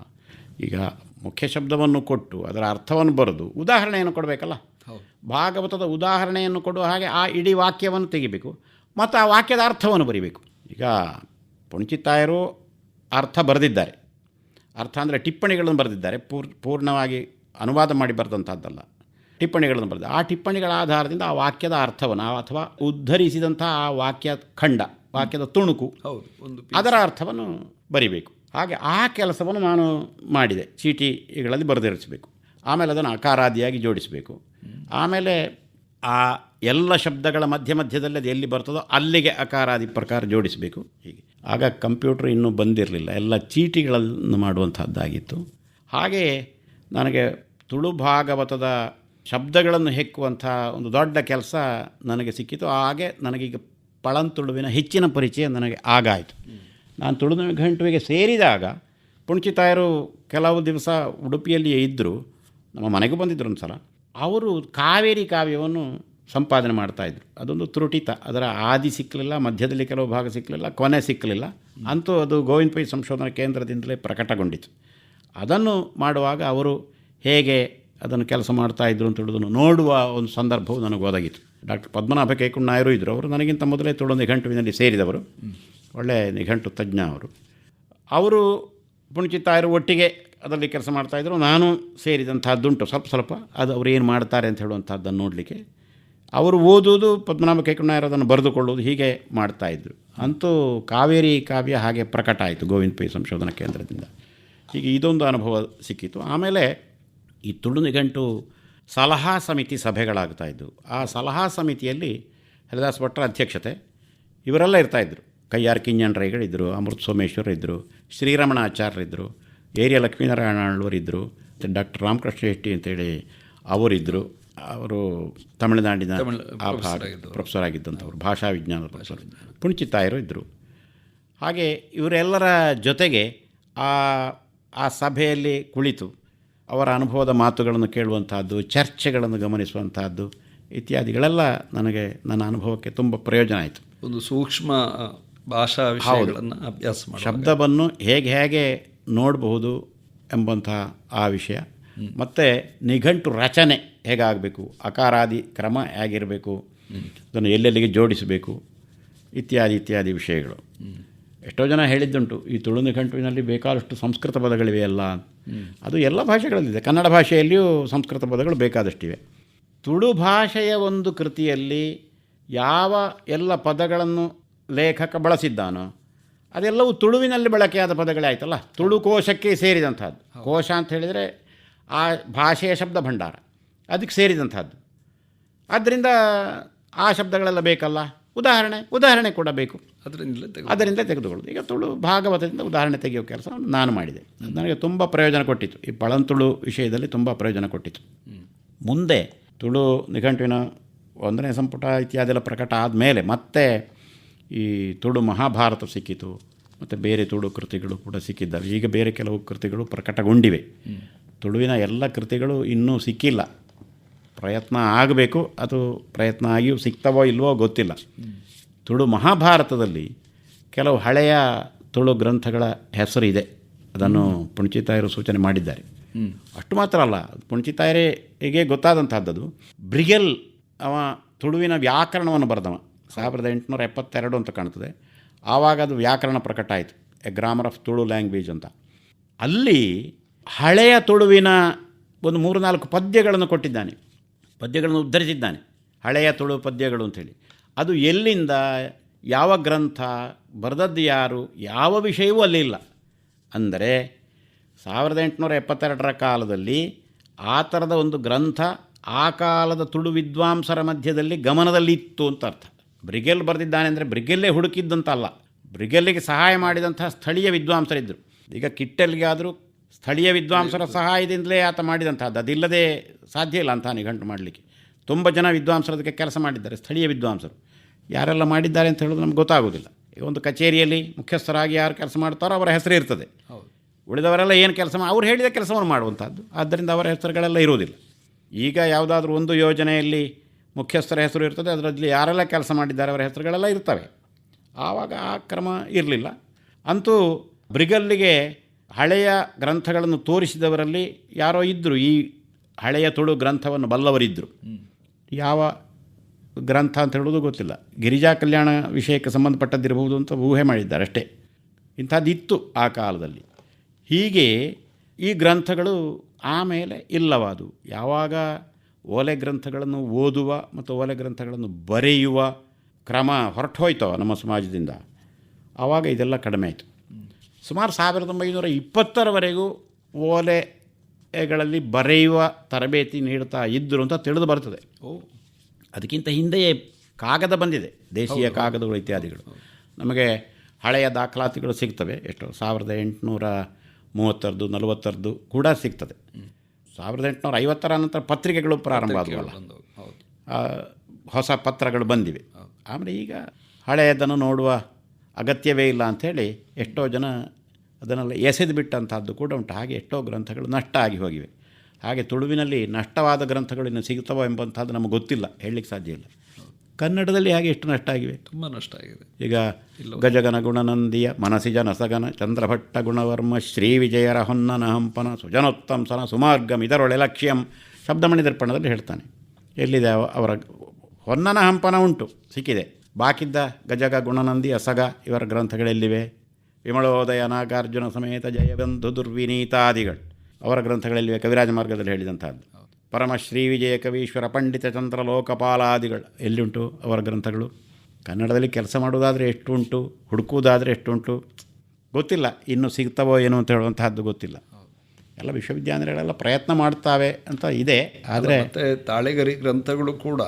ಈಗ ಮುಖ್ಯ ಶಬ್ದವನ್ನು ಕೊಟ್ಟು ಅದರ ಅರ್ಥವನ್ನು ಬರೆದು ಉದಾಹರಣೆಯನ್ನು ಕೊಡಬೇಕಲ್ಲ? ಭಾಗವತದ ಉದಾಹರಣೆಯನ್ನು ಕೊಡುವ ಹಾಗೆ ಆ ಇಡೀ ವಾಕ್ಯವನ್ನು ತೆಗಿಬೇಕು ಮತ್ತು ಆ ವಾಕ್ಯದ ಅರ್ಥವನ್ನು ಬರೀಬೇಕು. ಈಗ ಪುಣ್ಚಿತ್ತಾಯರು ಅರ್ಥ ಬರೆದಿದ್ದಾರೆ. ಅರ್ಥ ಅಂದರೆ ಟಿಪ್ಪಣಿಗಳನ್ನು ಬರೆದಿದ್ದಾರೆ. ಪೂರ್ ಪೂರ್ಣವಾಗಿ ಅನುವಾದ ಮಾಡಿ ಬರೆದಂಥದ್ದಲ್ಲ. ಟಿಪ್ಪಣಿಗಳನ್ನು ಬರೆದ. ಆ ಟಿಪ್ಪಣಿಗಳ ಆಧಾರದಿಂದ ಆ ವಾಕ್ಯದ ಅರ್ಥವನ್ನು ಅಥವಾ ಉದ್ಧರಿಸಿದಂಥ ಆ ವಾಕ್ಯ ಖಂಡ ವಾಕ್ಯದ ತುಣುಕು ಹೌದು ಒಂದು ಅದರ ಅರ್ಥವನ್ನು ಬರಿಬೇಕು. ಹಾಗೆ ಆ ಕೆಲಸವನ್ನು ನಾನು ಮಾಡಿದೆ. ಚೀಟಿಗಳಲ್ಲಿ ಬರೆದಿರಿಸಬೇಕು. ಆಮೇಲೆ ಅದನ್ನು ಅಕಾರಾದಿಯಾಗಿ ಜೋಡಿಸಬೇಕು. ಆಮೇಲೆ ಆ ಎಲ್ಲ ಶಬ್ದಗಳ ಮಧ್ಯ ಮಧ್ಯದಲ್ಲಿ ಅದು ಎಲ್ಲಿ ಬರ್ತದೋ ಅಲ್ಲಿಗೆ ಅಕಾರಾದಿ ಪ್ರಕಾರ ಜೋಡಿಸಬೇಕು. ಹೀಗೆ. ಆಗ ಕಂಪ್ಯೂಟರ್ ಇನ್ನೂ ಬಂದಿರಲಿಲ್ಲ. ಎಲ್ಲ ಚೀಟಿಗಳನ್ನು ಮಾಡುವಂಥದ್ದಾಗಿತ್ತು. ಹಾಗೆಯೇ ನನಗೆ ತುಳು ಭಾಗವತದ ಶಬ್ದಗಳನ್ನು ಹೆಕ್ಕುವಂಥ ಒಂದು ದೊಡ್ಡ ಕೆಲಸ ನನಗೆ ಸಿಕ್ಕಿತು. ಹಾಗೆ ನನಗೀಗ ಪಳಂತುಳುವಿನ ಹೆಚ್ಚಿನ ಪರಿಚಯ ನನಗೆ ಆಗಾಯಿತು. ನಾನು ತುಳು ಗಂಟುವಿಗೆ ಸೇರಿದಾಗ ಪುಣ್ಚಿತಾಯರು ಕೆಲವು ದಿವಸ ಉಡುಪಿಯಲ್ಲಿಯೇ ಇದ್ದರು. ನಮ್ಮ ಮನೆಗೂ ಬಂದಿದ್ದರು ಒಂದು ಸಲ. ಅವರು ಕಾವೇರಿ ಕಾವ್ಯವನ್ನು ಸಂಪಾದನೆ ಮಾಡ್ತಾಯಿದ್ರು ಅದೊಂದು ತ್ರುಟಿತ. ಅದರ ಆದಿ ಸಿಕ್ಕಲಿಲ್ಲ, ಮಧ್ಯದಲ್ಲಿ ಕೆಲವು ಭಾಗ ಸಿಕ್ಕಲಿಲ್ಲ, ಕೊನೆ ಸಿಕ್ಕಲಿಲ್ಲ. ಅಂತೂ ಅದು ಗೋವಿಂದ ಪೈ ಸಂಶೋಧನಾ ಕೇಂದ್ರದಿಂದಲೇ ಪ್ರಕಟಗೊಂಡಿತು. ಅದನ್ನು ಮಾಡುವಾಗ ಅವರು ಹೇಗೆ ಅದನ್ನು ಕೆಲಸ ಮಾಡ್ತಾ ಇದ್ರು ಅಂತ ಹೇಳೋದನ್ನು ನೋಡುವ ಒಂದು ಸಂದರ್ಭವು ನನಗೆ ಒದಗಿತು ಡಾಕ್ಟರ್ ಪದ್ಮನಾಭ ಕೇಕುಂಡ್ ನಾಯರು ಇದ್ದರು ಅವರು ನನಗಿಂತ ಮೊದಲೇ ತುಳು ನಿಘಂಟುವಿನಲ್ಲಿ ಸೇರಿದವರು. ಒಳ್ಳೆಯ ನಿಘಂಟು ತಜ್ಞ ಅವರು. ಅವರು ಪುಣಚಿತ್ತಾಯರು ಒಟ್ಟಿಗೆ ಅದರಲ್ಲಿ ಕೆಲಸ ಮಾಡ್ತಾಯಿದ್ರು ನಾನು ಸೇರಿದಂಥದ್ದುಂಟು ಸ್ವಲ್ಪ ಸ್ವಲ್ಪ ಅದು ಅವರು ಏನು ಮಾಡ್ತಾರೆ ಅಂತ ಹೇಳುವಂಥದ್ದನ್ನು ನೋಡಲಿಕ್ಕೆ. ಅವರು ಓದುವುದು ಪದ್ಮನಾಭ ಕೈಕೊಂಡಾಯರು ಅದನ್ನು ಬರೆದುಕೊಳ್ಳುವುದು ಹೀಗೆ ಮಾಡ್ತಾಯಿದ್ರು ಅಂತೂ ಕಾವೇರಿ ಕಾವ್ಯ ಹಾಗೆ ಪ್ರಕಟ ಆಯಿತು ಗೋವಿಂದ ಪೈ ಸಂಶೋಧನಾ ಕೇಂದ್ರದಿಂದ. ಹೀಗೆ ಇದೊಂದು ಅನುಭವ ಸಿಕ್ಕಿತು. ಆಮೇಲೆ ಈ ತುಳು ನಿಘಂಟು ಸಲಹಾ ಸಮಿತಿ ಸಭೆಗಳಾಗ್ತಾ ಇದ್ದವು ಆ ಸಲಹಾ ಸಮಿತಿಯಲ್ಲಿ ಹರಿದಾಸ್ ಭಟ್ರ ಅಧ್ಯಕ್ಷತೆ ಇವರೆಲ್ಲ ಇರ್ತಾಯಿದ್ರು ಕೈಯಾರ್ ಕಿಂಜಣ್ರೈಗಳಿದ್ದರು ಅಮೃತ ಸೋಮೇಶ್ವರ ಇದ್ದರು ಶ್ರೀರಮಣಾಚಾರ್ಯರಿದ್ದರು ಏರಿಯ ಲಕ್ಷ್ಮೀನಾರಾಯಣ ಆಳ್ವರಿದ್ದರು ಮತ್ತು ಡಾಕ್ಟರ್ ರಾಮಕೃಷ್ಣ ಶೆಟ್ಟಿ ಅಂತೇಳಿ ಅವರಿದ್ದರು ಅವರು ತಮಿಳುನಾಡಿನ ಆ ಪ್ರೊಫೆಸರ್ ಆಗಿದ್ದಂಥವ್ರು ಭಾಷಾ ವಿಜ್ಞಾನದ ಪ್ರೊಫೆಸರ್. ಪುಣ್ಚಿತ್ತಾಯರು ಇದ್ದರು ಹಾಗೆ ಇವರೆಲ್ಲರ ಜೊತೆಗೆ ಆ ಆ ಸಭೆಯಲ್ಲಿ ಕುಳಿತು ಅವರ ಅನುಭವದ ಮಾತುಗಳನ್ನು ಕೇಳುವಂಥದ್ದು ಚರ್ಚೆಗಳನ್ನು ಗಮನಿಸುವಂಥದ್ದು ಇತ್ಯಾದಿಗಳೆಲ್ಲ ನನಗೆ ನನ್ನ ಅನುಭವಕ್ಕೆ ತುಂಬ ಪ್ರಯೋಜನ ಆಯಿತು. ಒಂದು ಸೂಕ್ಷ್ಮ ಭಾಷಾ ವಿಷಯಗಳನ್ನು ಅಭ್ಯಾಸ ಮಾಡಿ ಶಬ್ದವನ್ನು ಹೇಗೆ ಹೇಗೆ ನೋಡಬಹುದು ಎಂಬಂತಹ ಆ ವಿಷಯ. ಮತ್ತು ನಿಘಂಟು ರಚನೆ ಹೇಗಾಗಬೇಕು ಅಕಾರಾದಿ ಕ್ರಮ ಹೇಗಿರಬೇಕು ಅದನ್ನು ಎಲ್ಲೆಲ್ಲಿಗೆ ಜೋಡಿಸಬೇಕು ಇತ್ಯಾದಿ ಇತ್ಯಾದಿ ವಿಷಯಗಳು. ಎಷ್ಟೋ ಜನ ಹೇಳಿದ್ದುಂಟು ಈ ತುಳು ನಿಘಂಟುವಿನಲ್ಲಿ ಬೇಕಾದಷ್ಟು ಸಂಸ್ಕೃತ ಪದಗಳಿವೆಯಲ್ಲ ಅದು ಎಲ್ಲ ಭಾಷೆಗಳಲ್ಲಿದೆ. ಕನ್ನಡ ಭಾಷೆಯಲ್ಲಿಯೂ ಸಂಸ್ಕೃತ ಪದಗಳು ಬೇಕಾದಷ್ಟಿವೆ. ತುಳು ಭಾಷೆಯ ಒಂದು ಕೃತಿಯಲ್ಲಿ ಯಾವ ಎಲ್ಲ ಪದಗಳನ್ನು ಲೇಖಕ ಬಳಸಿದ್ದಾನೋ ಅದೆಲ್ಲವೂ ತುಳುವಿನಲ್ಲಿ ಬಳಕೆಯಾದ ಪದಗಳೇ ಆಯ್ತಲ್ಲ. ತುಳು ಕೋಶಕ್ಕೆ ಸೇರಿದಂಥದ್ದು. ಕೋಶ ಅಂತ ಹೇಳಿದರೆ ಆ ಭಾಷೆಯ ಶಬ್ದ ಭಂಡಾರ. ಅದಕ್ಕೆ ಸೇರಿದಂಥದ್ದು. ಆದ್ದರಿಂದ ಆ ಶಬ್ದಗಳೆಲ್ಲ ಬೇಕಲ್ಲ? ಉದಾಹರಣೆ ಉದಾಹರಣೆ ಕೊಡಬೇಕು. ಅದರಿಂದ ಅದರಿಂದ ತೆಗೆದುಕೊಳ್ಳೋದು. ಈಗ ತುಳು ಭಾಗವತದಿಂದ ಉದಾಹರಣೆ ತೆಗೆಯೋ ಕೆಲಸ ನಾನು ಮಾಡಿದೆ. ನನಗೆ ತುಂಬ ಪ್ರಯೋಜನ ಕೊಟ್ಟಿತ್ತು. ಈ ಪಳಂತುಳು ವಿಷಯದಲ್ಲಿ ತುಂಬ ಪ್ರಯೋಜನ ಕೊಟ್ಟಿತ್ತು. ಮುಂದೆ ತುಳು ನಿಘಂಟುವಿನ ಒಂದನೇ ಸಂಪುಟ ಇತ್ಯಾದೆಲ್ಲ ಪ್ರಕಟ ಆದಮೇಲೆ ಮತ್ತೆ ಈ ತುಳು ಮಹಾಭಾರತ ಸಿಕ್ಕಿತು. ಮತ್ತು ಬೇರೆ ತುಳು ಕೃತಿಗಳು ಕೂಡ ಸಿಕ್ಕಿದ್ದಾವೆ. ಈಗ ಬೇರೆ ಕೆಲವು ಕೃತಿಗಳು ಪ್ರಕಟಗೊಂಡಿವೆ. ತುಳುವಿನ ಎಲ್ಲ ಕೃತಿಗಳು ಇನ್ನೂ ಸಿಕ್ಕಿಲ್ಲ. ಪ್ರಯತ್ನ ಆಗಬೇಕು, ಅದು ಪ್ರಯತ್ನ ಆಗಿಯೂ ಸಿಗ್ತವೋ ಇಲ್ವೋ ಗೊತ್ತಿಲ್ಲ. ತುಳು ಮಹಾಭಾರತದಲ್ಲಿ ಕೆಲವು ಹಳೆಯ ತುಳು ಗ್ರಂಥಗಳ ಹೆಸರು ಇದೆ ಅದನ್ನು ಪುಣಚಿತಾಯರು ಸೂಚನೆ ಮಾಡಿದ್ದಾರೆ. ಅಷ್ಟು ಮಾತ್ರ ಅಲ್ಲ ಪುಣ್ಚಿತಾಯರಿಗೆ ಗೊತ್ತಾದಂಥದ್ದು ಬ್ರಿಗೆಲ್ ಅವ ತುಳುವಿನ ವ್ಯಾಕರಣವನ್ನು ಬರೆದವ. ಸಾವಿರದ ಎಂಟುನೂರ ಎಪ್ಪತ್ತೆರಡು ಅಂತ ಕಾಣ್ತದೆ. ಆವಾಗ ಅದು ವ್ಯಾಕರಣ ಪ್ರಕಟ ಆಯಿತು. A grammar of Tulu language ಅಂತ. ಅಲ್ಲಿ ಹಳೆಯ ತುಳುವಿನ ಒಂದು ಮೂರು ನಾಲ್ಕು ಪದ್ಯಗಳನ್ನು ಕೊಟ್ಟಿದ್ದಾನೆ. ಪದ್ಯಗಳನ್ನು ಉದ್ಧರಿಸಿದ್ದಾನೆ. ಹಳೆಯ ತುಳು ಪದ್ಯಗಳು ಅಂಥೇಳಿ. ಅದು ಎಲ್ಲಿಂದ, ಯಾವ ಗ್ರಂಥ, ಬರೆದದ್ದು ಯಾರು, ಯಾವ ವಿಷಯವೂ ಅಲ್ಲಿ ಇಲ್ಲ. ಅಂದರೆ ಸಾವಿರದ ಎಂಟುನೂರ ಎಪ್ಪತ್ತೆರಡರ ಕಾಲದಲ್ಲಿ ಆ ಥರದ ಒಂದು ಗ್ರಂಥ ಆ ಕಾಲದ ತುಳು ವಿದ್ವಾಂಸರ ಮಧ್ಯದಲ್ಲಿ ಗಮನದಲ್ಲಿತ್ತು ಅಂತ ಅರ್ಥ. ಬ್ರಿಗೆಲ್ ಬರೆದಿದ್ದಾನೆ ಅಂದರೆ ಬ್ರಿಗೆಲ್ಲೇ ಹುಡುಕಿದ್ದಂತಲ್ಲ. ಬ್ರಿಗೆಲ್ಲಿಗೆ ಸಹಾಯ ಮಾಡಿದಂತಹ ಸ್ಥಳೀಯ ವಿದ್ವಾಂಸರಿದ್ದರು. ಈಗ ಕಿಟ್ಟೆಲ್ಗೆ ಆದರೂ ಸ್ಥಳೀಯ ವಿದ್ವಾಂಸರ ಸಹಾಯದಿಂದಲೇ ಆತ ಮಾಡಿದಂಥದ್ದು ಅದಿಲ್ಲದೆ ಸಾಧ್ಯ ಇಲ್ಲ ಅಂತ ನಿಘಂಟು ಮಾಡಲಿಕ್ಕೆ. ತುಂಬ ಜನ ವಿದ್ವಾಂಸರು ಅದಕ್ಕೆ ಕೆಲಸ ಮಾಡಿದ್ದಾರೆ ಸ್ಥಳೀಯ ವಿದ್ವಾಂಸರು. ಯಾರೆಲ್ಲ ಮಾಡಿದ್ದಾರೆ ಅಂತ ಹೇಳೋದು ನಮ್ಗೆ ಗೊತ್ತಾಗೋದಿಲ್ಲ. ಈಗ ಒಂದು ಕಚೇರಿಯಲ್ಲಿ ಮುಖ್ಯಸ್ಥರಾಗಿ ಯಾರು ಕೆಲಸ ಮಾಡ್ತಾರೋ ಅವರ ಹೆಸರು ಇರ್ತದೆ. ಉಳಿದವರೆಲ್ಲ ಏನು ಕೆಲಸ ಅವ್ರು ಹೇಳಿದ ಕೆಲಸವನ್ನು ಮಾಡುವಂಥದ್ದು ಆದ್ದರಿಂದ ಅವರ ಹೆಸರುಗಳೆಲ್ಲ ಇರುವುದಿಲ್ಲ. ಈಗ ಯಾವುದಾದ್ರೂ ಒಂದು ಯೋಜನೆಯಲ್ಲಿ ಮುಖ್ಯಸ್ಥರ ಹೆಸರು ಇರ್ತದೆ ಅದರಲ್ಲಿ ಯಾರೆಲ್ಲ ಕೆಲಸ ಮಾಡಿದ್ದಾರೆ ಅವರ ಹೆಸರುಗಳೆಲ್ಲ ಇರ್ತವೆ. ಆವಾಗ ಆ ಕ್ರಮ ಇರಲಿಲ್ಲ. ಅಂತೂ ಬ್ರಿಗಲ್ಲಿಗೆ ಹಳೆಯ ಗ್ರಂಥಗಳನ್ನು ತೋರಿಸಿದವರಲ್ಲಿ ಯಾರೋ ಇದ್ದರು ಈ ಹಳೆಯ ತುಳು ಗ್ರಂಥವನ್ನು ಬಲ್ಲವರಿದ್ದರು ಯಾವ ಗ್ರಂಥ ಅಂತ ಹೇಳೋದು ಗೊತ್ತಿಲ್ಲ. ಗಿರಿಜಾ ಕಲ್ಯಾಣ ವಿಷಯಕ್ಕೆ ಸಂಬಂಧಪಟ್ಟದ್ದಿರಬಹುದು ಅಂತ ಊಹೆ ಮಾಡಿದ್ದಾರೆ ಅಷ್ಟೇ. ಇಂಥದ್ದಿತ್ತು ಆ ಕಾಲದಲ್ಲಿ. ಹೀಗೆ ಈ ಗ್ರಂಥಗಳು ಆಮೇಲೆ ಇಲ್ಲವಾದವು. ಯಾವಾಗ ಓಲೆ ಗ್ರಂಥಗಳನ್ನು ಓದುವ ಮತ್ತು ಓಲೆ ಗ್ರಂಥಗಳನ್ನು ಬರೆಯುವ ಕ್ರಮ ಹೊರಟು ಹೋಯ್ತವ ನಮ್ಮ ಸಮಾಜದಿಂದ. ಆವಾಗ ಇದೆಲ್ಲ ಕಡಿಮೆ ಆಯಿತು. ಸುಮಾರು ಸಾವಿರದ ಒಂಬೈನೂರ ಇಪ್ಪತ್ತರವರೆಗೂ ಓಲೆಗಳಲ್ಲಿ ಬರೆಯುವ ತರಬೇತಿ ನೀಡ್ತಾ ಇದ್ದರು ಅಂತ ತಿಳಿದು ಬರ್ತದೆ ಓ. ಅದಕ್ಕಿಂತ ಹಿಂದೆಯೇ ಕಾಗದ ಬಂದಿದೆ ದೇಶೀಯ ಕಾಗದಗಳು ಇತ್ಯಾದಿಗಳು. ನಮಗೆ ಹಳೆಯ ದಾಖಲಾತಿಗಳು ಸಿಗ್ತವೆ ಎಷ್ಟು ಸಾವಿರದ ಎಂಟುನೂರ ಮೂವತ್ತರದ್ದು ನಲವತ್ತರದ್ದು ಕೂಡ ಸಿಗ್ತದೆ. ಸಾವಿರದ ಎಂಟುನೂರ ಐವತ್ತರ ನಂತರ ಪತ್ರಿಕೆಗಳು ಪ್ರಾರಂಭ ಆದವಲ್ಲ ಹೊಸ ಪತ್ರಗಳು ಬಂದಿವೆ. ಆಮೇಲೆ ಈಗ ಹಳೆಯದನ್ನು ನೋಡುವ ಅಗತ್ಯವೇ ಇಲ್ಲ ಅಂಥೇಳಿ ಎಷ್ಟೋ ಜನ ಅದನ್ನೆಲ್ಲ ಎಸೆದು ಬಿಟ್ಟಂಥದ್ದು ಕೂಡ ಉಂಟು. ಹಾಗೆ ಎಷ್ಟೋ ಗ್ರಂಥಗಳು ನಷ್ಟ ಆಗಿ ಹೋಗಿವೆ. ಹಾಗೆ ತುಳುವಿನಲ್ಲಿ ನಷ್ಟವಾದ ಗ್ರಂಥಗಳು ಇನ್ನು ಸಿಗ್ತವೋ ಎಂಬಂಥದ್ದು ನಮಗೆ ಗೊತ್ತಿಲ್ಲ ಹೇಳಲಿಕ್ಕೆ ಸಾಧ್ಯ ಇಲ್ಲ. ಕನ್ನಡದಲ್ಲಿ ಹಾಗೆ ಎಷ್ಟು ನಷ್ಟ ಆಗಿವೆ ತುಂಬ ನಷ್ಟ ಆಗಿದೆ ಈಗ ಗಜಗನ ಗುಣನಂದಿಯ ಮನಸಿಜ ನಸಗನ ಚಂದ್ರಭಟ್ಟ ಗುಣವರ್ಮ ಶ್ರೀ ವಿಜಯರ ಹೊನ್ನನ ಹಂಪನ ಸುಜನೋತ್ತಂಸನ ಸುಮಾರ್ಗಂ ಇದರೊಳೆ ಲಕ್ಷ್ಯಂ ಶಬ್ದಮಣಿ ದರ್ಪಣದಲ್ಲಿ ಹೇಳ್ತಾನೆ. ಎಲ್ಲಿದೆ ಅವರ ಹೊನ್ನನ ಹಂಪನ ಉಂಟು ಸಿಕ್ಕಿದೆ. ಬಾಕಿದ್ದ ಗಜಗ ಗುಣನಂದಿ ಅಸಗ ಇವರ ಗ್ರಂಥಗಳೆಲ್ಲಿವೆ? ವಿಮಳೋದಯ ನಾಗಾರ್ಜುನ ಸಮೇತ ಜಯಬಂಧು ದುರ್ವಿನೀತಾದಿಗಳು. ಅವರ ಗ್ರಂಥಗಳಲ್ಲಿವೆ? ಕವಿರಾಜ ಮಾರ್ಗದಲ್ಲಿ ಹೇಳಿದಂಥದ್ದು. ಪರಮ ಶ್ರೀ ವಿಜಯ ಕವೀಶ್ವರ ಪಂಡಿತ ಚಂದ್ರ ಲೋಕಪಾಲಾದಿಗಳು. ಎಲ್ಲಿಂಟು ಅವರ ಗ್ರಂಥಗಳು? ಕನ್ನಡದಲ್ಲಿ ಕೆಲಸ ಮಾಡುವುದಾದರೆ ಎಷ್ಟು ಉಂಟು ಹುಡುಕುವುದಾದರೆ ಎಷ್ಟುಂಟು? ಗೊತ್ತಿಲ್ಲ. ಇನ್ನು ಸಿಗ್ತವೋ ಏನೋ ಅಂತ ಹೇಳುವಂತಹದ್ದು ಗೊತ್ತಿಲ್ಲ. ಎಲ್ಲ ವಿಶ್ವವಿದ್ಯಾನಿಲಯಗಳೆಲ್ಲ ಪ್ರಯತ್ನ ಮಾಡ್ತಾವೆ ಅಂತ ಇದೆ. ಆದರೆ ತಾಳೆಗರಿ ಗ್ರಂಥಗಳು ಕೂಡ